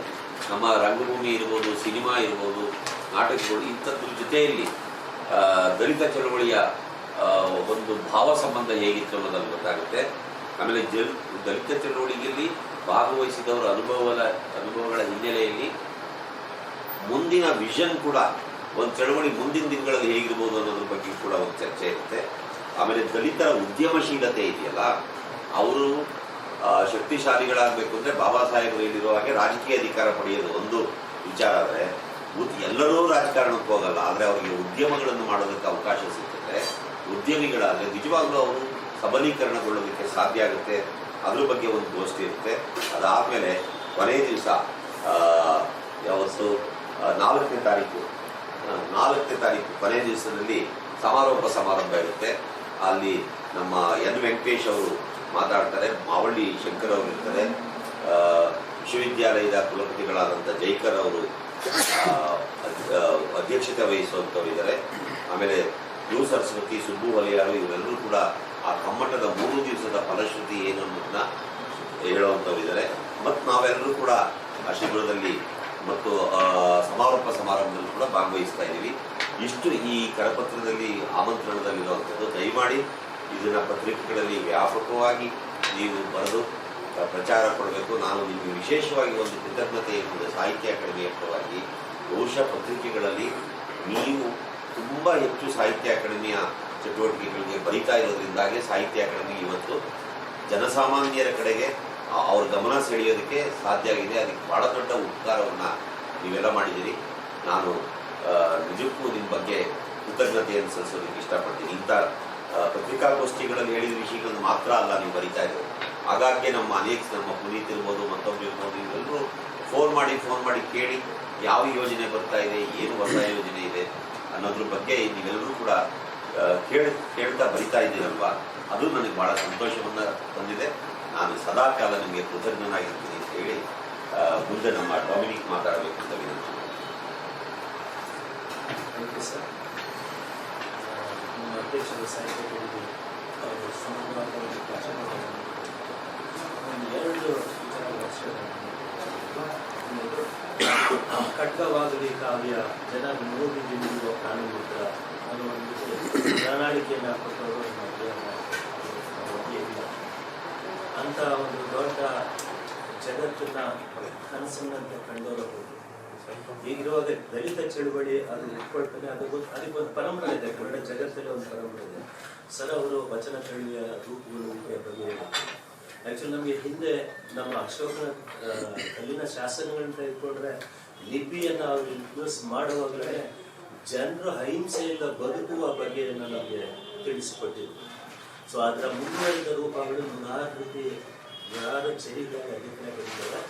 ನಮ್ಮ ರಂಗಭೂಮಿ ಇರ್ಬೋದು, ಸಿನಿಮಾ ಇರ್ಬೋದು, ನಾಟಕಗಳು ಇಂಥದ್ರ ಜೊತೆಯಲ್ಲಿ ದಲಿತ ಚಳವಳಿಯ ಒಂದು ಭಾವ ಸಂಬಂಧ ಹೇಗಿತ್ತು ಅನ್ನೋದನ್ನು ಗೊತ್ತಾಗುತ್ತೆ. ಆಮೇಲೆ ಜಲ್, ದಲಿತ ಚಳವಳಿಯಲ್ಲಿ ಭಾಗವಹಿಸಿದವರ ಅನುಭವದ, ಅನುಭವಗಳ ಹಿನ್ನೆಲೆಯಲ್ಲಿ ಮುಂದಿನ ವಿಷನ್ ಕೂಡ, ಒಂದು ಚಳವಳಿ ಮುಂದಿನ ದಿನಗಳಲ್ಲಿ ಹೇಗಿರ್ಬೋದು ಅನ್ನೋದ್ರ ಬಗ್ಗೆ ಕೂಡ ಒಂದು ಚರ್ಚೆ ಇರುತ್ತೆ. ಆಮೇಲೆ ದಲಿತರ ಉದ್ಯಮಶೀಲತೆ ಇದೆಯಲ್ಲ, ಅವರು ಶಕ್ತಿಶಾಲಿಗಳಾಗಬೇಕು ಅಂದರೆ ಬಾಬಾ ಸಾಹೇಬರು ಹೇಳಿರೋ ಹಾಗೆ ರಾಜಕೀಯ ಅಧಿಕಾರ ಪಡೆಯೋದು ಒಂದು ವಿಚಾರ ಆದರೆ ಎಲ್ಲರೂ ರಾಜಕಾರಣಕ್ಕೆ ಹೋಗಲ್ಲ, ಆದರೆ ಅವರಿಗೆ ಉದ್ಯಮಗಳನ್ನು ಮಾಡೋದಕ್ಕೆ ಅವಕಾಶ ಸಿಗ್ತದೆ ಉದ್ಯಮಿಗಳಾದರೆ ನಿಜವಾಗ್ಲೂ ಅವರು ಸಬಲೀಕರಣಗೊಳ್ಳೋದಕ್ಕೆ ಸಾಧ್ಯ ಆಗುತ್ತೆ, ಅದ್ರ ಬಗ್ಗೆ ಒಂದು ಗೋಷ್ಠಿ ಇರುತ್ತೆ. ಅದಾದಮೇಲೆ ಕೊನೆಯ ದಿವಸ ಯಾವತ್ತು ನಾಲ್ಕನೇ ತಾರೀಕು ನಾಲ್ಕನೇ ತಾರೀಕು ಕೊನೆಯ ದಿವಸದಲ್ಲಿ ಸಮಾರೋಪ ಸಮಾರಂಭ ಇರುತ್ತೆ. ಅಲ್ಲಿ ನಮ್ಮ ಎನ್ ವೆಂಕಟೇಶ್ ಅವರು ಮಾತಾಡ್ತಾರೆ, ಮಾವಳ್ಳಿ ಶಂಕರ್ ಅವರು ಇರ್ತಾರೆ. ವಿಶ್ವವಿದ್ಯಾಲಯದ ಕುಲಪತಿಗಳಾದಂಥ ಜೈಕರ್ ಅವರು ಅಧ್ಯಕ್ಷತೆ ವಹಿಸುವಂಥವ್ರು ಇದ್ದಾರೆ ಆಮೇಲೆ ಯು ಸರಸ್ವತಿ, ಸುಬ್ಬು ವಲಯಾರು ಇವರೆಲ್ಲರೂ ಕೂಡ ಆ ಕಮ್ಮಟದ ಮೂರು ದಿವಸದ ಫಲಶ್ರುತಿ ಏನು ಅನ್ನೋದನ್ನ ಹೇಳುವಂಥವ್ರು ಇದ್ದಾರೆ ಮತ್ತು ನಾವೆಲ್ಲರೂ ಕೂಡ ಆ ಶಿಬಿರದಲ್ಲಿ ಮತ್ತು ಸಮಾರೋಪ ಸಮಾರಂಭದಲ್ಲಿ ಕೂಡ ಭಾಗವಹಿಸ್ತಾ ಇದ್ದೀವಿ. ಇಷ್ಟು ಈ ಕರಪತ್ರದಲ್ಲಿ ಆಮಂತ್ರಣದಲ್ಲಿರುವಂಥದ್ದು, ದಯಮಾಡಿ ಇದನ್ನ ಪತ್ರಿಕೆಗಳಲ್ಲಿ ವ್ಯಾಪಕವಾಗಿ ನೀವು ಬರೆದು ಪ್ರಚಾರ ಕೊಡಬೇಕು. ನಾನು ನಿಮಗೆ ವಿಶೇಷವಾಗಿ ಒಂದು ಕೃತಜ್ಞತೆ ಒಂದು ಸಾಹಿತ್ಯ ಅಕಾಡೆಮಿಯ ಪರವಾಗಿ ಬಹುಶಃ ಪತ್ರಿಕೆಗಳಲ್ಲಿ ನೀವು ತುಂಬ ಹೆಚ್ಚು ಸಾಹಿತ್ಯ ಅಕಾಡೆಮಿಯ ಚಟುವಟಿಕೆಗಳಿಗೆ ಬರಿತಾ ಇರೋದ್ರಿಂದಾಗಿ ಸಾಹಿತ್ಯ ಅಕಾಡೆಮಿ ಇವತ್ತು ಜನಸಾಮಾನ್ಯರ ಕಡೆಗೆ ಅವ್ರ ಗಮನ ಸೆಳೆಯೋದಕ್ಕೆ ಸಾಧ್ಯ ಆಗಿದೆ. ಅದಕ್ಕೆ ಬಹಳ ದೊಡ್ಡ ಉಪಕಾರವನ್ನು ನೀವೆಲ್ಲ ಮಾಡಿದ್ದೀರಿ. ನಾನು ನಿಜಕ್ಕೂ ನಿಮ್ಮ ಬಗ್ಗೆ ಕೃತಜ್ಞತೆಯನ್ನು ಸಲ್ಲಿಸೋದಕ್ಕೆ ಇಷ್ಟಪಡ್ತೀನಿ. ಇಂಥ ಪತ್ರಿಕಾಗೋಷ್ಠಿಗಳಲ್ಲಿ ಹೇಳಿದ ವಿಷಯಗಳನ್ನು ಮಾತ್ರ ಅಲ್ಲ ನೀವು ಬರಿತಾ ಇದ್ದರು ಹಾಗಾಗಿ ನಮ್ಮ ಅನೇಕ, ನಮ್ಮ ಪುನೀತ್ ಇರ್ಬೋದು ಮತ್ತೊಬ್ಬರು ಇರ್ಬೋದು ಇವರೆಲ್ಲರೂ ಫೋನ್ ಮಾಡಿ ಫೋನ್ ಮಾಡಿ ಕೇಳಿ ಯಾವ ಯೋಜನೆ ಬರ್ತಾ ಇದೆ, ಏನು ಹೊಸ ಯೋಜನೆ ಇದೆ ಅನ್ನೋದ್ರ ಬಗ್ಗೆ ನೀವೆಲ್ಲರೂ ಕೂಡ ಕೇಳಿ ಕೇಳ್, ಕೇಳ್ತಾ ಬರಿತಾ ಇದ್ದೀರಲ್ವಾ? ಅದು ನನಗೆ ಬಹಳ ಸಂತೋಷವನ್ನು ತಂದಿದೆ. ನಾನು ಸದಾ ಕಾಲ ನಿಮಗೆ ಕೃತಜ್ಞನಾಗಿರ್ತೀನಿ ಅಂತ ಹೇಳಿ ಮುಂದೆ ನಮ್ಮ ಡೊಮಿನಿಕ್ ಮಾತಾಡಬೇಕು ಅಂತ ವಿನಂತಿ ಯು ಸರ್ ಅವರು ಒಂದು ಆ ಕಾವ್ಯ ಜನ ನೋಡಿ ನಿಲ್ಲುವ ಪ್ರಾಣಿಮಿತ್ರ ಅನ್ನೋ ಒಂದು ಪ್ರಣಾಳಿಕೆಯನ್ನು ದೇವರ ಅಂತ ಒಂದು ದೊಡ್ಡ ಜಗತ್ತನ್ನ ಕನಸಿನಂತೆ ಕಂಡವರು ಹೌದು ಈಗಿರುವಾಗ ದಲಿತ ಚಳುವಳಿ ಅದು ಇಟ್ಕೊಳ್ತಾನೆ ಅದು ಅದಕ್ಕೊಂದು ಪರಂಪರೆ ಇದೆ, ಕನ್ನಡ ಜಗತ್ತಲ್ಲಿ ಒಂದು ಪರಂಪರೆ ಇದೆ. ಸರ್ ಅವರು ವಚನ ಚಳುವಿಯ ರೂಪಗಳು ಬಗ್ಗೆ ಆ್ಯಕ್ಚುಲಿ ನಮಗೆ ಹಿಂದೆ ನಮ್ಮ ಅಶೋಕನ ಕಲ್ಲಿನ ಶಾಸನಗಳನ್ನ ತೆಗೆದುಕೊಂಡ್ರೆ ಲಿಪಿಯನ್ನು ಅವರು ಇನ್ಫ್ಲೂಸ್ ಮಾಡುವಾಗಲೇ ಜನರು ಅಹಿಂಸೆಯಿಂದ ಬದುಕುವ ಬಗೆಯನ್ನು ನಮಗೆ ತಿಳಿಸಿಕೊಟ್ಟಿದ್ರು. ಸೊ ಅದರ ಮುಂದುವರಿದ ರೂಪಗಳು ನೂರಾರು ರೀತಿ ನೂರಾರು ಚರಿಗಳ ಅಭಿಪ್ರಾಯಗಳಿದ್ದಾವೆ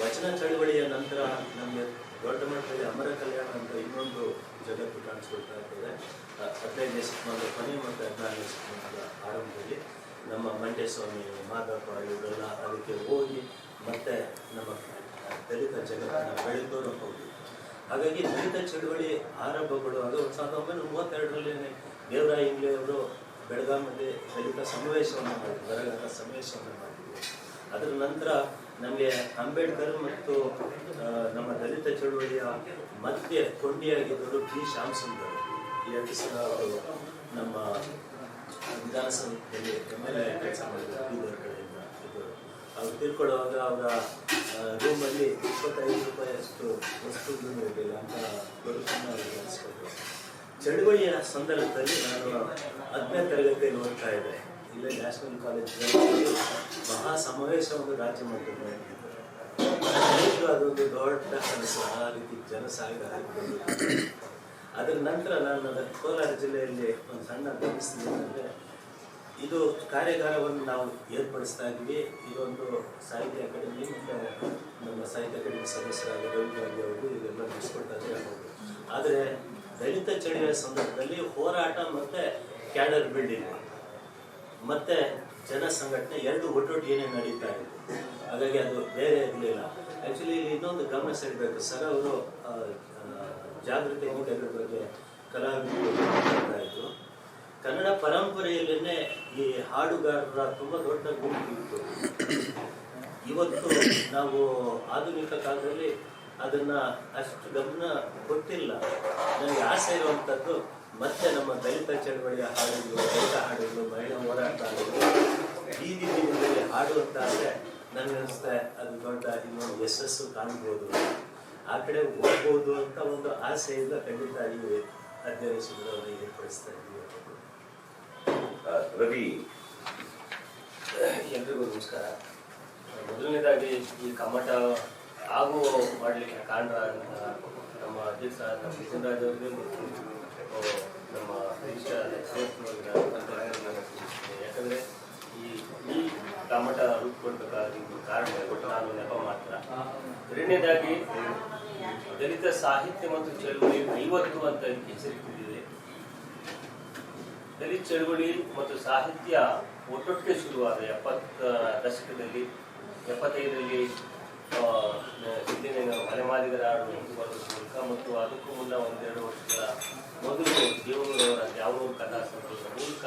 ವಚನ ಚಳುವಳಿಯ ನಂತರ ನಮಗೆ ದೊಡ್ಡ ಮಟ್ಟದಲ್ಲಿ ಅಮರ ಕಲ್ಯಾಣ ಅಂತ ಇನ್ನೊಂದು ಜಗತ್ತು ಕಾಣಿಸ್ಕೊಳ್ತಾ ಇರ್ತದೆ. ಹದಿನೈದನೇ ಶತಮಾನದ ಕೊನೆ ಮತ್ತು ಹದಿನಾರನೇ ಶತಮಾನದ ಆರಂಭದಲ್ಲಿ ನಮ್ಮ ಮಂಡ್ಯ ಸ್ವಾಮಿ ಮಾದಪ್ಪ ಇವರೆಲ್ಲ ಅದಕ್ಕೆ ಹೋಗಿ ಮತ್ತೆ ನಮ್ಮ ದಲಿತ ಜಗತ್ತನ್ನು ಬೆಳೆದವರು ಹೌದು ಹಾಗಾಗಿ ದಲಿತ ಚಳುವಳಿ ಆರಂಭಗೊಳ್ಳುವಾಗ ಸಾವಿರದ ಒಂಬೈನೂರ ಮೂವತ್ತೆರಡರಲ್ಲಿ ದೇವರಾಯ ಅವರು ಬೆಳಗಾಮಲ್ಲಿ ದಲಿತ ಸಮಾವೇಶವನ್ನು ಮಾಡಿದ್ರು, ಬರಗಾಲ ಸಮಾವೇಶವನ್ನು ಮಾಡಿದ್ರು. ಅದರ ನಂತರ ನಮಗೆ ಅಂಬೇಡ್ಕರ್ ಮತ್ತು ನಮ್ಮ ದಲಿತ ಚಳುವಳಿಯ ಮಧ್ಯೆ ಕೊಂಡಿಯಾಗಿದ್ದರು ಬಿ ಶ್ಯಾಮ್ ಸುಂದರ್ ಎರಡು ಸಲ ಅವರು ನಮ್ಮ ವಿಧಾನಸಭೆಯಲ್ಲಿ ಎಂ ಎಲ್ ಎ ಕೆಲಸ ಮಾಡಿದ್ರು ಕಡೆಯಿಂದ ಅವ್ರು ತಿಳ್ಕೊಳ್ಳುವಾಗ ಅವರ ರೂಮಲ್ಲಿ ಇಪ್ಪತ್ತೈದು ರೂಪಾಯಿಯಷ್ಟು ವಸ್ತು ಇರಲಿಲ್ಲ ಅಂತ ಬದುಕನ್ನು ಬೆಳೆಸ್ಕೊಂಡ್ರು ಚಳುವಳಿಯ ಸಂದರ್ಭದಲ್ಲಿ ನಾನು ಹದಿನೈದು ತರಗತಿಯಲ್ಲಿ ಓದ್ತಾ ಇದ್ದೆ. ಇಲ್ಲೇ ನ್ಯಾಷನಲ್ ಕಾಲೇಜ್ ಮಹಾ ಸಮಾವೇಶವನ್ನು ರಾಜ್ಯ ಮಟ್ಟದಲ್ಲಿ ಅದೊಂದು ದೊಡ್ಡ ಕನಸು ಆ ರೀತಿ ಜನ ಸಾಗರ ಅದರ ನಂತರ ನಾನು ಕೋಲಾರ ಜಿಲ್ಲೆಯಲ್ಲಿ ಒಂದು ಸಣ್ಣ ಗಮನಿಸ್ತೀನಿ ಅಂದರೆ ಇದು ಕಾರ್ಯಾಗಾರವನ್ನು ನಾವು ಏರ್ಪಡಿಸ್ತಾ ಇದ್ವಿ ಇದೊಂದು ಸಾಹಿತ್ಯ ಅಕಾಡೆಮಿ, ಮತ್ತು ನಮ್ಮ ಸಾಹಿತ್ಯ ಅಕಾಡೆಮಿ ಸದಸ್ಯರಾದ ರವಿಗಾಗಿ ಅವರು ಇದೆಲ್ಲ ನಡೆಸ್ಕೊಳ್ತಾ ಇದ್ದಾರೆ ಆದರೆ ದಲಿತ ಚಳಿಯ ಸಂದರ್ಭದಲ್ಲಿ ಹೋರಾಟ ಮತ್ತು ಕ್ಯಾಡರ್ ಬಿಲ್ಡಿಂಗ್. ಮತ್ತೆ ಜನ ಸಂಘಟನೆ ಎರಡು ಒಟ್ಟೊಟ್ಟಿಗೆ ನಡೀತಾ ಇತ್ತು ಹಾಗಾಗಿ ಅದು ಬೇರೆ ಇರಲಿಲ್ಲ. ಆ್ಯಕ್ಚುಲಿ ಇಲ್ಲಿ ಇನ್ನೊಂದು ಗಮನ ಸೆಳಬೇಕು. ಸರ್ ಅವರು ಜಾಗೃತಿ ಗೀತೆಗಳ ಬಗ್ಗೆ ಕಲಾವಿದರು ಕನ್ನಡ ಪರಂಪರೆಯಲ್ಲೇ ಈ ಹಾಡುಗಾರರ ತುಂಬ ದೊಡ್ಡ ಗುಂಪು ಇತ್ತು. ಇವತ್ತು ನಾವು ಆಧುನಿಕ ಕಾಲದಲ್ಲಿ ಅದನ್ನ ಅಷ್ಟು ಗಮನ ಗೊತ್ತಿಲ್ಲ ನನಗೆ ಆಸೆ ಇರುವಂಥದ್ದು ಮತ್ತೆ ನಮ್ಮ ದಲಿತ ಚಳವಳಿಯ ಹಾಡುಗಳು ರೈತ ಹಾಡುಗಳು ಮಹಿಳಾ ಹೋರಾಟ ಹಾಡುಗಳು ಬೀದಿ ಅಂತ ಹಾಡುವಂತಾದ್ರೆ ನನಗೆ ಅನಿಸ್ತಾ ಅದು ದೊಡ್ಡ ಇನ್ನೊಂದು ಯಶಸ್ಸು ಕಾಣ್ಬೋದು. ಆ ಕಡೆ ಹೋಗ್ಬೋದು ಅಂತ ಒಂದು ಆಸೆಯಿಂದ ಖಂಡಿತ ನೀವು ಅಧ್ಯಯನ ಶಿಬಿರವನ್ನು ಏರ್ಪಡಿಸ್ತಾ ಇದ್ದೀವಿ. ರವಿ. ಎಲ್ರಿಗೂ ನಮಸ್ಕಾರ. ಮೊದಲನೇದಾಗಿ ಈ ಕಮಟ ಆಗು ಮಾಡಲಿಕ್ಕೆ ಕಾರಣ ನಮ್ಮ ಅಧ್ಯಕ್ಷ ನಮ್ಮ ಮಿಥುನ್ರಾಜ್ ಅವರಿಗೆ ಮತ್ತು ನಮ್ಮ ತಿಳಿಸ್ತೀನಿ. ಯಾಕಂದ್ರೆ ಈ ಈ ಕಮ್ಮಟ ರೂಪುಗೊಳ್ಬೇಕಾದ ಕಾರಣ ಕೊಟ್ಟು ನಾನು ನೆಪ ಮಾತ್ರ ಎರಡನೇದಾಗಿ ದಲಿತ ಸಾಹಿತ್ಯ ಮತ್ತು ಚಳುವಳಿ ಐವತ್ತು ಅಂತ ಹೆಸರಿಟ್ಟಿದೆ ದಲಿತ ಚಳುವಳಿ ಮತ್ತು ಸಾಹಿತ್ಯ ಒಟ್ಟೊಟ್ಟಿಗೆ ಶುರುವಾದ ಎಪ್ಪತ್ತ ದಶಕದಲ್ಲಿ ಎಪ್ಪತ್ತೈದರಲ್ಲಿ ಸಿದ್ಧಗಂಗಾ ಮಲೆಮಾದಿಗರ ಹಾಡು ಮೂಲಕ ಮತ್ತು ಅದಕ್ಕೂ ಮುನ್ನ ಒಂದೆರಡು ವರ್ಷಗಳ ಮೊದಲು ದೇವರವರ ಯಾವೂರು ಕಥಾ ಸಂಘದ ಮೂಲಕ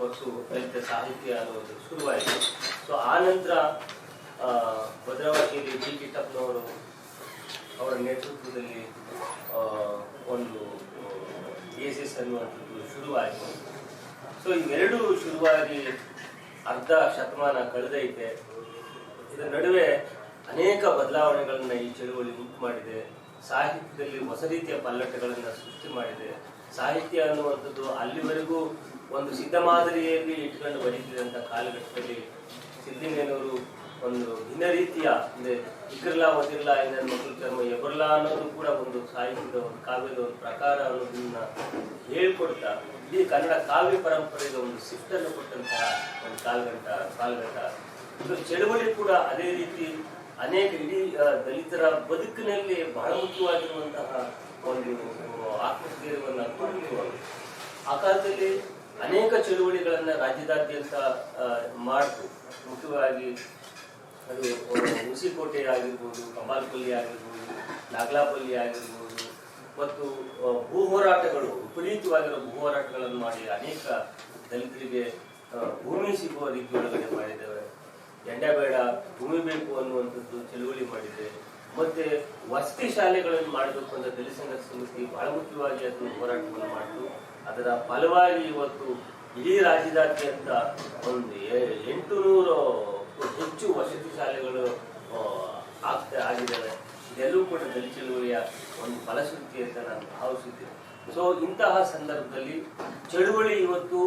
ಮತ್ತು ದಲಿತ ಸಾಹಿತ್ಯ ಅನ್ನೋದು ಶುರುವಾಯಿತು. ಸೊ ಆ ನಂತರ ಭದ್ರಾವತಿಯಲ್ಲಿ ಡಿ ಟಪ್ನವರು ಅವರ ನೇತೃತ್ವದಲ್ಲಿ ಒಂದು ಒಂದು ಸಿ ಎಸ್ ಅನ್ನುವಂಥದ್ದು ಶುರುವಾಯಿತು. ಸೊ ಇವೆರಡು ಶುರುವಾಗಿ ಅರ್ಧ ಶತಮಾನ ಕಳೆದೈತೆ ಇದರ ನಡುವೆ ಅನೇಕ ಬದಲಾವಣೆಗಳನ್ನು ಈ ಚಳುವಳಿ ಉಂಟು ಮಾಡಿದೆ ಸಾಹಿತ್ಯದಲ್ಲಿ ಹೊಸ ರೀತಿಯ ಪಲ್ಲಟಗಳನ್ನು ಸೃಷ್ಟಿ ಮಾಡಿದೆ. ಸಾಹಿತ್ಯ ಅನ್ನುವಂಥದ್ದು ಅಲ್ಲಿವರೆಗೂ ಒಂದು ಸಿದ್ಧ ಮಾದರಿಯಲ್ಲಿ ಇಟ್ಕೊಂಡು ಬರೀತಿದ್ದಂಥ ಕಾಲಘಟ್ಟದಲ್ಲಿ ಸಿದ್ದಿನೇನವರು ಒಂದು ಭಿನ್ನ ರೀತಿಯ, ಅಂದ್ರೆ ಇಕ್ರಲಾ ಒದಿರ್ಲ ನನ್ನ ಮಕ್ಕಳ ಚರ್ಮ ಎಬರ್ಲ ಅನ್ನೋದು ಕೂಡ ಒಂದು ಸಾಹಿತ್ಯದ ಒಂದು ಕಾವ್ಯದ ಒಂದು ಪ್ರಕಾರ ಅನ್ನೋದನ್ನ ಹೇಳ್ಕೊಡ್ತಾ. ಇಡೀ ಕನ್ನಡ ಕಾವ್ಯ ಪರಂಪರೆಗೆ ಒಂದು ಸಿಫ್ಟನ್ನು ಕೊಟ್ಟಂತಹ ಒಂದು ಕಾಲಘಟ್ಟ ಕಾಲಘಟ್ಟ. ಇದು ಚಳುವಳಿ ಕೂಡ ಅದೇ ರೀತಿ ಅನೇಕ ಇಡೀ ದಲಿತರ ಬದುಕಿನಲ್ಲಿ ಬಹಳ ಮುಖ್ಯವಾಗಿರುವಂತಹ ಒಂದು ಆತ್ಮಸ್ಥೈರ್ಯವನ್ನು ತುಂಬಿರುವಾಗ ಆ ಕಾಲದಲ್ಲಿ ಅನೇಕ ಚಳುವಳಿಗಳನ್ನ ರಾಜ್ಯದಾದ್ಯಂತ ಮಾಡಿತು. ಮುಖ್ಯವಾಗಿ ಅದು ಹುಸಿಕೋಟೆ ಆಗಿರ್ಬೋದು, ಕಮಾಲ್ಪಲ್ಲಿ ಆಗಿರ್ಬೋದು, ನಾಗ್ಲಾಪಲ್ಲಿ ಆಗಿರ್ಬೋದು, ಮತ್ತು ಭೂ ಹೋರಾಟಗಳು, ವಿಪರೀತವಾಗಿರೋ ಭೂ ಹೋರಾಟಗಳನ್ನು ಮಾಡಿ ಅನೇಕ ದಲಿತರಿಗೆ ಭೂಮಿ ಸಿಗುವ ರೀತಿ ಒಳಗಡೆ ಮಾಡಿದ್ದೇವೆ. ಎಂಡ ಬೇಡ, ಭೂಮಿ ಬೇಕು ಅನ್ನುವಂಥದ್ದು ಚಳುವಳಿ ಮಾಡಿದೆ. ಮತ್ತೆ ವಸತಿ ಶಾಲೆಗಳನ್ನು ಮಾಡಬೇಕು ಅಂತ ದಲಿತ ಸಮಿತಿ ಬಹಳ ಮುಖ್ಯವಾಗಿ ಅದನ್ನು ಹೋರಾಟವನ್ನು ಮಾಡಿತು. ಅದರ ಫಲವಾಗಿ ಇವತ್ತು ಇಡೀ ರಾಜ್ಯದಾದ್ಯಂತ ಒಂದು ಎಂಟು ನೂರು ಹೆಚ್ಚು ವಸತಿ ಶಾಲೆಗಳು ಆಗ್ತಾ ಆಗಿದ್ದಾವೆ. ಇದೆಲ್ಲವೂ ಕೂಡ ದಲಿತ ಚಳುವಳಿಯ ಒಂದು ಫಲಶ್ರುತಿ ಅಂತ ನಾನು ಭಾವಿಸುತ್ತೇನೆ. ಸೊ ಇಂತಹ ಸಂದರ್ಭದಲ್ಲಿ ಚಳುವಳಿ ಇವತ್ತು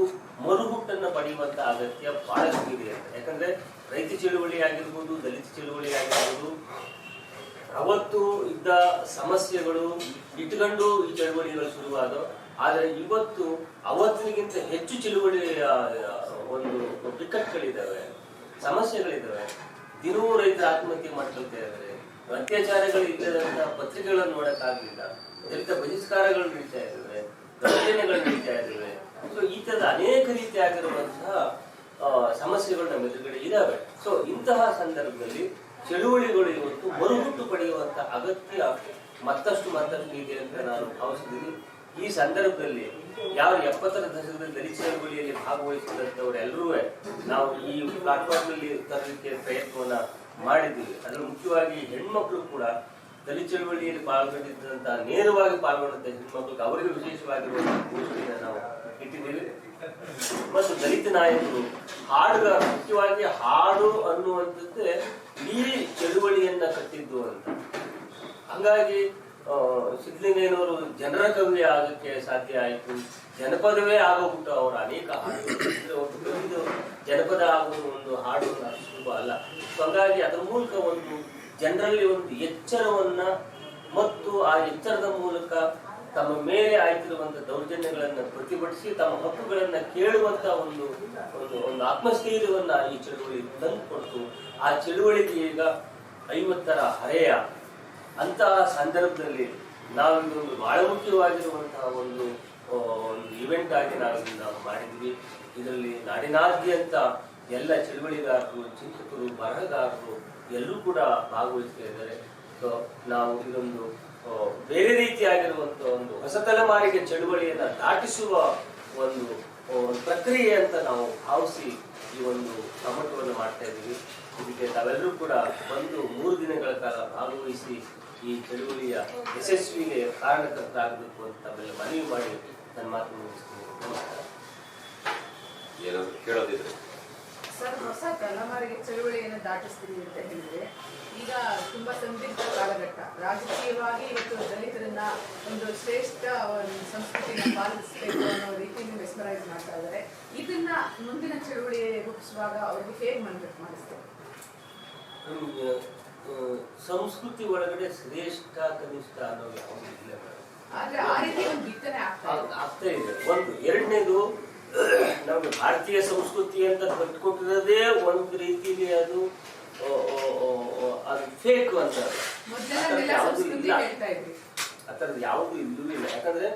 ಮರುಹುಟ್ಟನ್ನು ಪಡೆಯುವಂತ ಅಗತ್ಯ ಬಹಳಷ್ಟು ಇದೆ. ಯಾಕಂದ್ರೆ ರೈತ ಚಳುವಳಿ ಆಗಿರ್ಬೋದು, ದಲಿತ ಚಳುವಳಿ ಆಗಿರ್ಬೋದು, ಅವತ್ತು ಇದ್ದ ಸಮಸ್ಯೆಗಳು ಇಟ್ಕೊಂಡು ಈ ಚಳುವಳಿಗಳು ಶುರುವಾದ ಆದರೆ ಇವತ್ತು ಅವತ್ತಿಗಿಂತ ಹೆಚ್ಚು ಚಳುವಳಿ ಒಂದು ಬಿಕ್ಕಟ್ಟುಗಳಿದ್ದಾವೆ, ಸಮಸ್ಯೆಗಳಿದ್ದಾವೆ. ದಿನವೂ ರೈತರ ಆತ್ಮಹತ್ಯೆ ಮಾಡ್ಕೊಳ್ತಾ ಇದ್ದಾರೆ. ಅತ್ಯಾಚಾರಗಳು ಇಲ್ಲದಂತ ಪತ್ರಿಕೆಗಳನ್ನು ನೋಡಕ್ಕಾಗ್ಲಿಲ್ಲ. ದಲಿತ ಬಹಿಷ್ಕಾರಗಳು ನಡೀತಾ ಇದ್ದಾವೆ ದೌರ್ಜನ್ಯಗಳು ನಡೀತಾ ಇದ್ದಾವೆ. ಸೊ ಈ ತರದ ಅನೇಕ ರೀತಿಯಾಗಿರುವಂತಹ ಸಮಸ್ಯೆಗಳು ನಮ್ಮ ಎದುರುಗಡೆ ಇದಾವೆ. ಸೊ ಇಂತಹ ಸಂದರ್ಭದಲ್ಲಿ ಚಳುವಳಿಗಳು ಇವತ್ತು ಮರುಹುಟ್ಟು ಪಡೆಯುವಂತ ಅಗತ್ಯ ಮತ್ತಷ್ಟು ಮತ್ತಷ್ಟು ಇದೆ ಅಂತ ನಾನು ಭಾವಿಸಿದ್ದೀನಿ ಈ ಸಂದರ್ಭದಲ್ಲಿ ಯಾವ ಎಪ್ಪತ್ತರ ದಶಕದಲ್ಲಿ ದಲಿತ ಚಳವಳಿಯಲ್ಲಿ ಭಾಗವಹಿಸಿದಂಥವರೆಲ್ಲರೂ ನಾವು ಈ ಪ್ಲಾಟ್ಫಾರ್ಮ್ನಲ್ಲಿ ತರಲಿಕ್ಕೆ ಪ್ರಯತ್ನವನ್ನ ಮಾಡಿದ್ದೀವಿ. ಅದ್ರ ಮುಖ್ಯವಾಗಿ ಹೆಣ್ಮಕ್ಳು ಕೂಡ ದಲಿತ ಚಳವಳಿಯಲ್ಲಿ ಪಾಲ್ಗೊಂಡಿದ್ದಂತ ನೇರವಾಗಿ ಪಾಲ್ಗೊಂಡಂತ ಹೆಣ್ಮಕ್ಳಿಗೆ. ಅವರಿಗೆ ಗೋಷ್ಠಿಯನ್ನು ನಾವು ಇಟ್ಟಿದ್ದೀವಿ. ಮತ್ತು ದಲಿತ ನಾಯಕರು ಹಾಡುಗಾರ ಮುಖ್ಯವಾಗಿ ಹಾಡು ಅನ್ನುವಂಥದ್ದೇ ಈ ಚಳುವಳಿಯನ್ನ ಕಟ್ಟಿದ್ದು ಅಂತ. ಹಂಗಾಗಿ ಸಿದ್ದಲಿಂಗಯ್ಯನವರು ಜನರ ಕವಿ ಆಗಕ್ಕೆ ಸಾಧ್ಯ ಆಯಿತು. ಜನಪದವೇ ಆಗೋಗ್ಬಿಟ್ಟು ಅವರ ಅನೇಕ ಹಾಡುಗಳು. ಜನಪದ ಆಗೋದು ಒಂದು ಹಾಡು ಅಷ್ಟು ಅಲ್ಲ. ಹಂಗಾಗಿ ಅದರ ಮೂಲಕ ಒಂದು ಜನರಲ್ಲಿ ಒಂದು ಎಚ್ಚರವನ್ನ ಮತ್ತು ಆ ಎಚ್ಚರದ ಮೂಲಕ ತಮ್ಮ ಮೇಲೆ ಆಯ್ತಿರುವಂತ ದೌರ್ಜನ್ಯಗಳನ್ನ ಪ್ರತಿಭಟಿಸಿ ತಮ್ಮ ಹಕ್ಕುಗಳನ್ನ ಕೇಳುವಂತ ಒಂದು ಒಂದು ಒಂದು ಆತ್ಮಸ್ಥೈರ್ಯವನ್ನ ಈ ಚಳುವಳಿ ತಂದುಕೊಡ್ತು. ಆ ಚಳುವಳಿಗೆ ಈಗ ಐವತ್ತರ ಹರೆಯ ಅಂತಹ ಸಂದರ್ಭದಲ್ಲಿ ನಾವು ಒಂದು ಬಹಳ ಮುಖ್ಯವಾಗಿರುವಂತಹ ಒಂದು ಒಂದು ಇವೆಂಟ್ ಆಗಿ ನಾವು ಇದನ್ನ ಮಾಡಿದ್ವಿ. ಇದರಲ್ಲಿ ನಾಡಿನಾದ್ಯಂತ ಎಲ್ಲ ಚಳುವಳಿಗಾರರು, ಚಿಂತಕರು, ಬರಹಗಾರರು ಎಲ್ಲರೂ ಕೂಡ ಭಾಗವಹಿಸ್ತಾ ಇದ್ದಾರೆ. ಸೊ ನಾವು ಇದೊಂದು ಬೇರೆ ರೀತಿಯಾಗಿರುವಂತ ಒಂದು ಹೊಸ ತಲೆಮಾರಿಗೆ ಚಳುವಳಿಯನ್ನ ದಾಟಿಸುವ ಒಂದು ಪ್ರಕ್ರಿಯೆ ಅಂತ ನಾವು ಭಾವಿಸಿ ಈ ಒಂದು ಸಮಟವನ್ನು ಮಾಡ್ತಾ ಇದ್ದೀವಿ. ಇದಕ್ಕೆ ತಾವೆಲ್ಲರೂ ಕೂಡ ಒಂದು ಮೂರು ದಿನಗಳ ಕಾಲ ಭಾಗವಹಿಸಿ ಈ ಚಳುವಳಿಯ ಯಶಸ್ವಿಗೆ ಕಾರಣಕರ್ತರಾಗಬೇಕು ಅಂತ ತಾವೆಲ್ಲ ಮನವಿ ಮಾಡಿ ನನ್ನ ಮಾತು ಮುಗಿಸ್ತೀನಿ. ನಮಸ್ಕಾರ. ಏನಾದ್ರು ಕೇಳೋದಿದ್ರೆ. ಸರ್ ಹೊಸ ತಲೆಮಾರಿಗೆ ಚಳುವಳಿಯನ್ನು ದಾಟಿಸ್ತೀವಿ ಅಂತ ಹೇಳಿದ್ರೆ ಈಗ ತುಂಬಾ ಸಂದಿಗ್ಧ ಕಾಲಘಟ್ಟ. ರಾಜಕೀಯವಾಗಿ ಇವತ್ತು ದಲಿತರನ್ನ ಒಂದು ಶ್ರೇಷ್ಠ ಸಂಸ್ಕೃತಿನ ಪಾಲಿಸಬೇಕು ಅನ್ನೋ ರೀತಿಯಲ್ಲಿ ಮೆಸ್ಮರೈಸ್ ಮಾಡ್ತಾ ಇದ್ದಾರೆ. ಇದನ್ನ ಮುಂದಿನ ಚಳುವಳಿ ರೂಪಿಸುವಾಗ ಅವ್ರಿಗೆ ಹೇಗೆ ಮನದಟ್ಟು ಮಾಡಿಸ್ತಾರೆ? ಸಂಸ್ಕೃತಿ ಒಳಗಡೆ ಶ್ರೇಷ್ಠ ಕನಿಷ್ಠ ಅನ್ನೋದು ಇಲ್ಲ. ಆದ್ರೆ ಆ ರೀತಿ ಒಂದು ಬಿತ್ತನೆ ಆಗ್ತಾ ಇದೆ. ಒಂದು. ಎರಡನೇದು ನಮ್ಗೆ ಭಾರತೀಯ ಸಂಸ್ಕೃತಿ ಅಂತ ಕಟ್ಕೊಟ್ಟಿರೋದೇ ಒಂದು ರೀತಿಲಿ ಅದು ಅದು ಫೇಕ್ ಅಂತ. ಇಲ್ಲ. ಆ ಥರದ್ದು ಯಾವುದು ಇಲ್ಲೂ ಇಲ್ಲ. ಯಾಕಂದ್ರೆ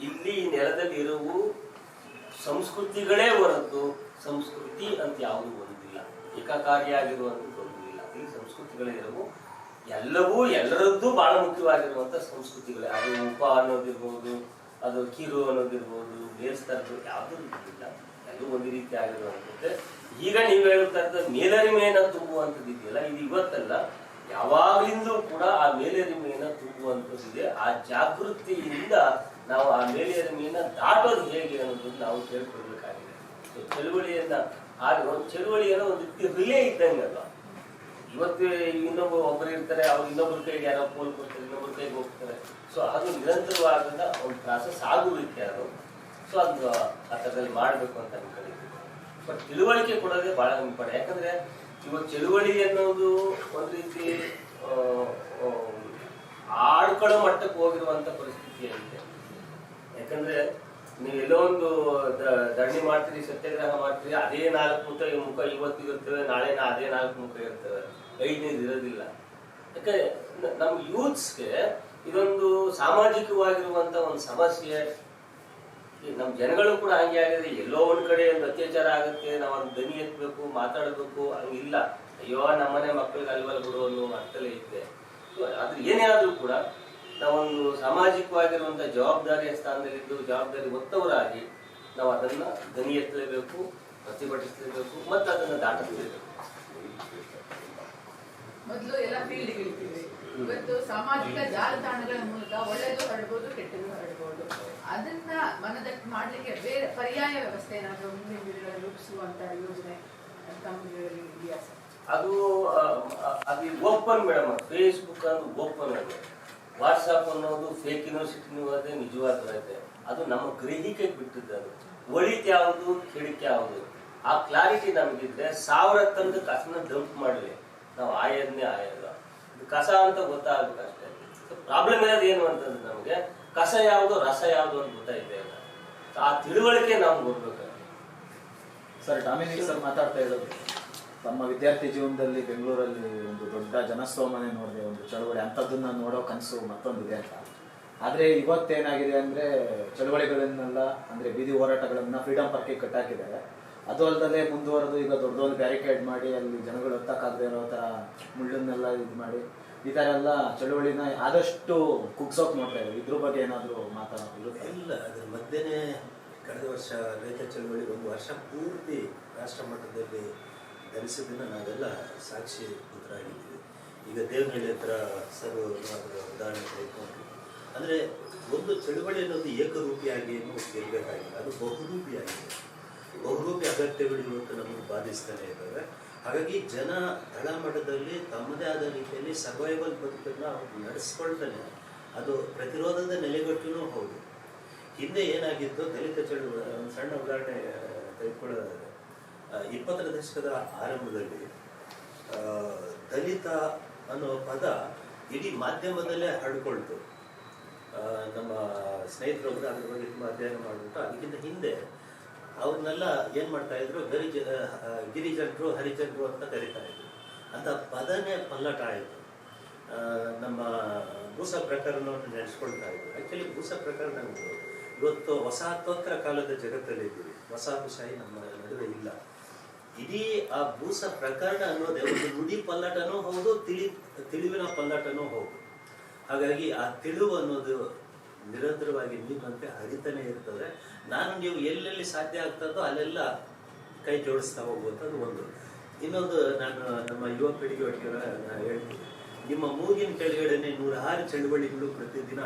ಇಲ್ಲಿ ಈ ನೆಲದಲ್ಲಿ ಇರುವ ಸಂಸ್ಕೃತಿಗಳೇ ಹೊರತು ಸಂಸ್ಕೃತಿ ಅಂತ ಯಾವುದು ಒಂದಿಲ್ಲ ಏಕಕಾರಿಯಾಗಿರುವಂಥದ್ದು ಒಂದಿಲ್ಲ. ಈ ಸಂಸ್ಕೃತಿಗಳೇ ಇರವು. ಎಲ್ಲವೂ ಎಲ್ಲರದ್ದು ಬಹಳ ಮುಖ್ಯವಾಗಿರುವಂಥ ಸಂಸ್ಕೃತಿಗಳೇ. ಅದು ಉಪ ಅನ್ನೋದಿರ್ಬೋದು ಅದು ಕಿರು ಅನ್ನೋದಿರ್ಬೋದು ಬೇಸ್ತರದ್ದು ಯಾವುದೂ ಇಲ್ಲ ಅದು ಒಂದು ರೀತಿ ಆಗಿರುವಂಥದ್ದೇ. ಈಗ ನೀವು ಹೇಳ್ತಾ ಇದ್ದ ಮೇಲರಿಮೆಯನ್ನ ತುಂಬುವಂಥದ್ದು ಇದೆಯಲ್ಲ, ಇದು ಇವತ್ತಲ್ಲ. ಯಾವಾಗಿಂದಲೂ ಕೂಡ ಆ ಮೇಲೆಯರಿಮೆಯನ್ನ ತುಂಬುವಂಥದ್ದು ಇದೆ. ಆ ಜಾಗೃತಿಯಿಂದ ನಾವು ಆ ಮೇಲರಿಮೆಯನ್ನ ದಾಟೋದು ಹೇಗೆ ಅನ್ನೋದನ್ನು ನಾವು ಕೇಳ್ಕೊಳ್ಬೇಕಾಗಿದೆ ಸೊ, ಚಳುವಳಿಯನ್ನ ಆ ಒಂದು ಚಳುವಳಿಯನ್ನ ಒಂದು ರೀತಿ ರಿಲೇ ಇದ್ದಂಗೆ ಅಲ್ವಾ? ಇವತ್ತು ಇನ್ನೊಬ್ಬ ಒಬ್ಬರು ಇರ್ತಾರೆ, ಅವ್ರು ಇನ್ನೊಬ್ಬರ ಕೈಗೆ ಯಾರೋ ಪೋಲ್ ಕೊಡ್ತಾರೆ, ಇನ್ನೊಬ್ಬರ ಕೈಗೆ ಹೋಗ್ತಾರೆ. ಸೊ ಅದು ನಿರಂತರವಾದ ಒಂದು ಪ್ರಾಸೆಸ್ ಆಗುವಿಕೆ ಅದು. ಸೊ ಅದು ಆ ಥರದಲ್ಲಿ ಮಾಡಬೇಕು ಅಂತ ಅನ್ಕೊಂಡಿದ್ದೀವಿ ಬಟ್ ತಿಳುವಳಿಕೆ ಕೊಡೋದೇ ಬಹಳ ಇಂಪಾರ್ಟೆಂಟ್. ಯಾಕಂದ್ರೆ ಇವತ್ತು ಚಳುವಳಿ ಅನ್ನೋದು ಒಂದು ರೀತಿ ಆಡ್ಕೊಳ್ಳೋ ಮಟ್ಟಕ್ಕೆ ಹೋಗಿರುವಂತ ಪರಿಸ್ಥಿತಿ ಆಗಿದೆ. ಯಾಕಂದ್ರೆ ನೀವು ಎಲ್ಲೋ ಒಂದು ಧರಣಿ ಮಾಡ್ತೀರಿ, ಸತ್ಯಾಗ್ರಹ ಮಾಡ್ತೀರಿ, ಅದೇ ನಾಲ್ಕು ಮುಖ ಮುಖ ಇವತ್ತು ಇರ್ತವೆ ನಾಳೆ ಅದೇ ನಾಲ್ಕು ಮುಖ ಇರ್ತವೆ ಐದನೇದು ಇರೋದಿಲ್ಲ. ಯಾಕಂದ್ರೆ ನಮ್ಮ ಯೂತ್ಸ್ಗೆ ಇದೊಂದು ಸಾಮಾಜಿಕವಾಗಿರುವಂತ ಒಂದು ಸಮಸ್ಯೆ. ನಮ್ಮ ಜನಗಳು ಕೂಡ ಹಂಗೆ ಆಗಿದೆ. ಎಲ್ಲೋ ಒಂದ್ ಕಡೆ ಒಂದು ಅತ್ಯಾಚಾರ ಆಗುತ್ತೆ, ನಾವು ಅದು ದನಿ ಎತ್ತಬೇಕು ಮಾತಾಡಬೇಕು ಹಂಗಿಲ್ಲ ಅಯ್ಯೋ, ನಮ್ಮನೆ ಮಕ್ಕಳಿಗೆ ಅಲ್ವಲ್ ಬಿಡು ಅನ್ನೋ ಅರ್ಥಲೇ ಇದೆ ಆದ್ರೆ ಏನೇ ಆದ್ರೂ ಕೂಡ ನಾವೊಂದು ಸಾಮಾಜಿಕವಾಗಿರುವಂತ ಜವಾಬ್ದಾರಿಯ ಸ್ಥಾನದಲ್ಲಿದ್ದು, ಜವಾಬ್ದಾರಿ ಹೊತ್ತವರಾಗಿ ನಾವು ಅದನ್ನ ದನಿ ಎತ್ತಲೇಬೇಕು, ಪ್ರತಿಭಟಿಸಲೇಬೇಕು, ಮತ್ತು ಅದನ್ನ ದಾಟಿಸಲೇಬೇಕು. ಮೊದಲು ಎಲ್ಲ ಫೀಲ್ಡ್ ಇವತ್ತು ಸಾಮಾಜಿಕ ಜಾಲತಾಣಗಳ ಮೂಲಕ ಒಳ್ಳೆಯದು ಹರಡ್ಬೋದು ಕೆಟ್ಟದ್ದು ಹರಡ್ಬೋದು. ಅದನ್ನ ಮನದಟ್ಟು ಮಾಡ್ಲಿಕ್ಕೆ ಬೇರೆ ಪರ್ಯಾಯ ವ್ಯವಸ್ಥೆ ಏನಾದರೂ ಮುಂದಿನ ದಿನಗಳಲ್ಲಿ ರೂಪಿಸುವಂತ ಯೋಜನೆ ತಮ್ಮಲ್ಲಿ ಅದು ಅದು ಓಪನ್ ಮೇಡಮ್ ಫೇಸ್ಬುಕ್ ಅನ್ನೋದು ಓಪನ್ ಅದು. ವಾಟ್ಸಪ್ ಅನ್ನೋದು ಫೇಕ್ ಯೂನಿವರ್ಸಿಟಿನೂ ಅದೇ ನಿಜವಾದ ಅದು ನಮ್ಮ ಗ್ರಹಿಕೆ ಬಿಟ್ಟಿದ್ದು ಅದು. ಒಳಿತು ಯಾವುದು, ಕೆಡಿಕೆ ಯಾವುದು? ಆ ಕ್ಲಾರಿಟಿ ನಮಗಿದ್ರೆ ಸಾವಿರ ತಂದು ಕಸನ ಡಂಪ್ ಮಾಡಲಿ. ನಾವು ಆಯದ್ನೇ ಆಯಲ್ಲ ಇದು ಕಸ ಅಂತ ಗೊತ್ತಾಗ್ಬೇಕಷ್ಟೇ. ಪ್ರಾಬ್ಲಮ್ ಇರೋದು ಏನು ಅಂತಂದ್ರೆ ನಮಗೆ ಕಸ ಯಾವುದು, ರಸ ಯಾವುದು ಅಂತ ಗೊತ್ತಾಗಿದೆ ಆ ತಿಳುವಳಿಕೆ ನಾವು ಬರ್ಬೇಕು ಸರ್, ಡಾಮಿನಿಕ್ ಸರ್ ಮಾತಾಡ್ತಾ ಇರೋದು. ತಮ್ಮ ವಿದ್ಯಾರ್ಥಿ ಜೀವನದಲ್ಲಿ ಬೆಂಗಳೂರಲ್ಲಿ ಒಂದು ದೊಡ್ಡ ಜನಸ್ತೋಮನೆ ನೋಡಿದೆ, ಒಂದು ಚಳವಳಿ. ಅಂಥದ್ದನ್ನ ನೋಡೋ ಕನಸು ಮತ್ತೊಂದಿದೆ ಅಂತ. ಆದರೆ ಇವತ್ತೇನಾಗಿದೆ ಅಂದರೆ, ಚಳವಳಿಗಳನ್ನೆಲ್ಲ, ಅಂದರೆ ಬೀದಿ ಹೋರಾಟಗಳನ್ನ ಫ್ರೀಡಮ್ ಪಾರ್ಕಿಗೆ ಕಟ್ಟಾಕಿದ್ದಾರೆ. ಅದು ಅಲ್ಲದೆ ಮುಂದುವರೆದು ಈಗ ದೊಡ್ಡ ದೊಡ್ಡ ಬ್ಯಾರಿಕೇಡ್ ಮಾಡಿ ಅಲ್ಲಿ ಜನಗಳು ಹತ್ತಕ್ಕಾಗದೇ ಇರೋ ಥರ ಮುಳ್ಳನ್ನೆಲ್ಲ ಇದು ಮಾಡಿ, ಈ ಥರ ಎಲ್ಲ ಚಳುವಳಿನ ಆದಷ್ಟು ಕುಗ್ಸೋಕೆ ನೋಡ್ತಾ ಇದ್ದಾರೆ. ಇದ್ರ ಬಗ್ಗೆ ಏನಾದರೂ ಮಾತಾಡೋದು ಇಲ್ಲ, ಅದ್ರ ಮಧ್ಯೆನೇ ಕಳೆದ ವರ್ಷ ರೈತ ಚಳುವಳಿ ಒಂದು ವರ್ಷ ಪೂರ್ತಿ ರಾಷ್ಟ್ರ ಮಟ್ಟದಲ್ಲಿ ಧರಿಸಿದ್ದನ್ನು ನಾವೆಲ್ಲ ಸಾಕ್ಷಿ ಆಗಿದ್ದೀವಿ ಈಗ ದೇವನಹಳ್ಳಿ ಹತ್ರ ಸರ್ ಉದಾಹರಣೆ ತೆಗೆದುಕೊಂಡ್ರು ಅಂದರೆ ಒಂದು ಚಳುವಳಿ ಅನ್ನೋದು ಏಕರೂಪಿಯಾಗಿ ಏನು ಇರಬೇಕಾಗಿಲ್ಲ ಅದು ಬಹುರೂಪಿಯಾಗಿದೆ. ಬಹುರೂಪಿ ಅಗತ್ಯಗಳು ಇವತ್ತು ನಮಗೆ ಬಾಧಿಸ್ತಾನೆ ಇದ್ದಾವೆ ಹಾಗಾಗಿ ಜನ ತಳಮಟ್ಟದಲ್ಲಿ ತಮ್ಮದೇ ಆದ ರೀತಿಯಲ್ಲಿ ಸರ್ವೈವಲ್ ಬದುಕನ್ನು ಅವ್ರು ನಡೆಸ್ಕೊಳ್ತಾನೆ. ಅದು ಪ್ರತಿರೋಧದ ನೆಲೆಗಟ್ಟೂ ಹೌದು. ಹಿಂದೆ ಏನಾಗಿತ್ತು? ದಲಿತ ಚಳುವಳಿ ಒಂದು ಸಣ್ಣ ಉದಾಹರಣೆ ತೆಗೆದುಕೊಳ್ಳೋದಾದ್ರೆ ಇಪ್ಪತ್ತರ ದಶಕದ ಆರಂಭದಲ್ಲಿ ದಲಿತ ಅನ್ನೋ ಪದ ಇಡೀ ಮಾಧ್ಯಮದಲ್ಲೇ ಹರಡ್ಕೊಳ್ತು. ನಮ್ಮ ಸ್ನೇಹಿತರೊಬ್ಬರು ಅದರ ಬಗ್ಗೆ ತುಂಬ ಅಧ್ಯಯನ ಮಾಡಿಬಿಟ್ಟು, ಅದಕ್ಕಿಂತ ಹಿಂದೆ ಅವ್ರನ್ನೆಲ್ಲ ಏನು ಮಾಡ್ತಾ ಇದ್ರು ಗರಿಜ ಗಿರಿಜನರು, ಹರಿಜನರು ಅಂತ ಕರಿತಾ ಇದ್ರು. ಅಂತ ಪದನೇ ಪಲ್ಲಟ ಆಯಿತು ನಮ್ಮ ಭೂಸ ಪ್ರಕರಣವನ್ನು ನಡೆಸ್ಕೊಳ್ತಾ ಇದ್ರು. ಆ್ಯಕ್ಚುಲಿ ಭೂಸ ಪ್ರಕರಣ ಇವತ್ತು ವಸಾಹತೋತ್ತರ ಕಾಲದ ಜಗತ್ತಲ್ಲಿ ಇದ್ದೀವಿ. ವಸಾಹುಶಾಹಿ ನಮ್ಮ ನಡುವೆ ಇಲ್ಲ. ಇಡೀ ಆ ಭೂಸ ಪ್ರಕರಣ ಅನ್ನೋದೇ ಒಂದು ನುಡಿ ಪಲ್ಲಟನೂ ಹೌದು, ತಿಳಿ, ತಿಳಿವಿನ ಪಲ್ಲಟನೂ ಹೌದು. ಹಾಗಾಗಿ ಆ ತಿಳಿವು ಅನ್ನೋದು ನಿರಂತರವಾಗಿ ನೀರಿನಂತೆ ಹರಿತಾನೆ ಇರ್ತದೆ ನಾನು ನೀವು ಎಲ್ಲೆಲ್ಲಿ ಸಾಧ್ಯ ಆಗ್ತದೋ ಅಲ್ಲೆಲ್ಲ ಕೈ ಜೋಡಿಸ್ತಾ ಹೋಗುವಂಥದ್ದು ಒಂದು. ಇನ್ನೊಂದು ನಾನು ನಮ್ಮ ಯುವ ಪೀಳಿಗೆ ನಾನು ಹೇಳ್ತೀನಿ. ನಿಮ್ಮ ಮೂಗಿನ ಕೆಳಗಡೆನೆ ನೂರಾರು ಚಳುವಳಿಗಳು ಪ್ರತಿದಿನ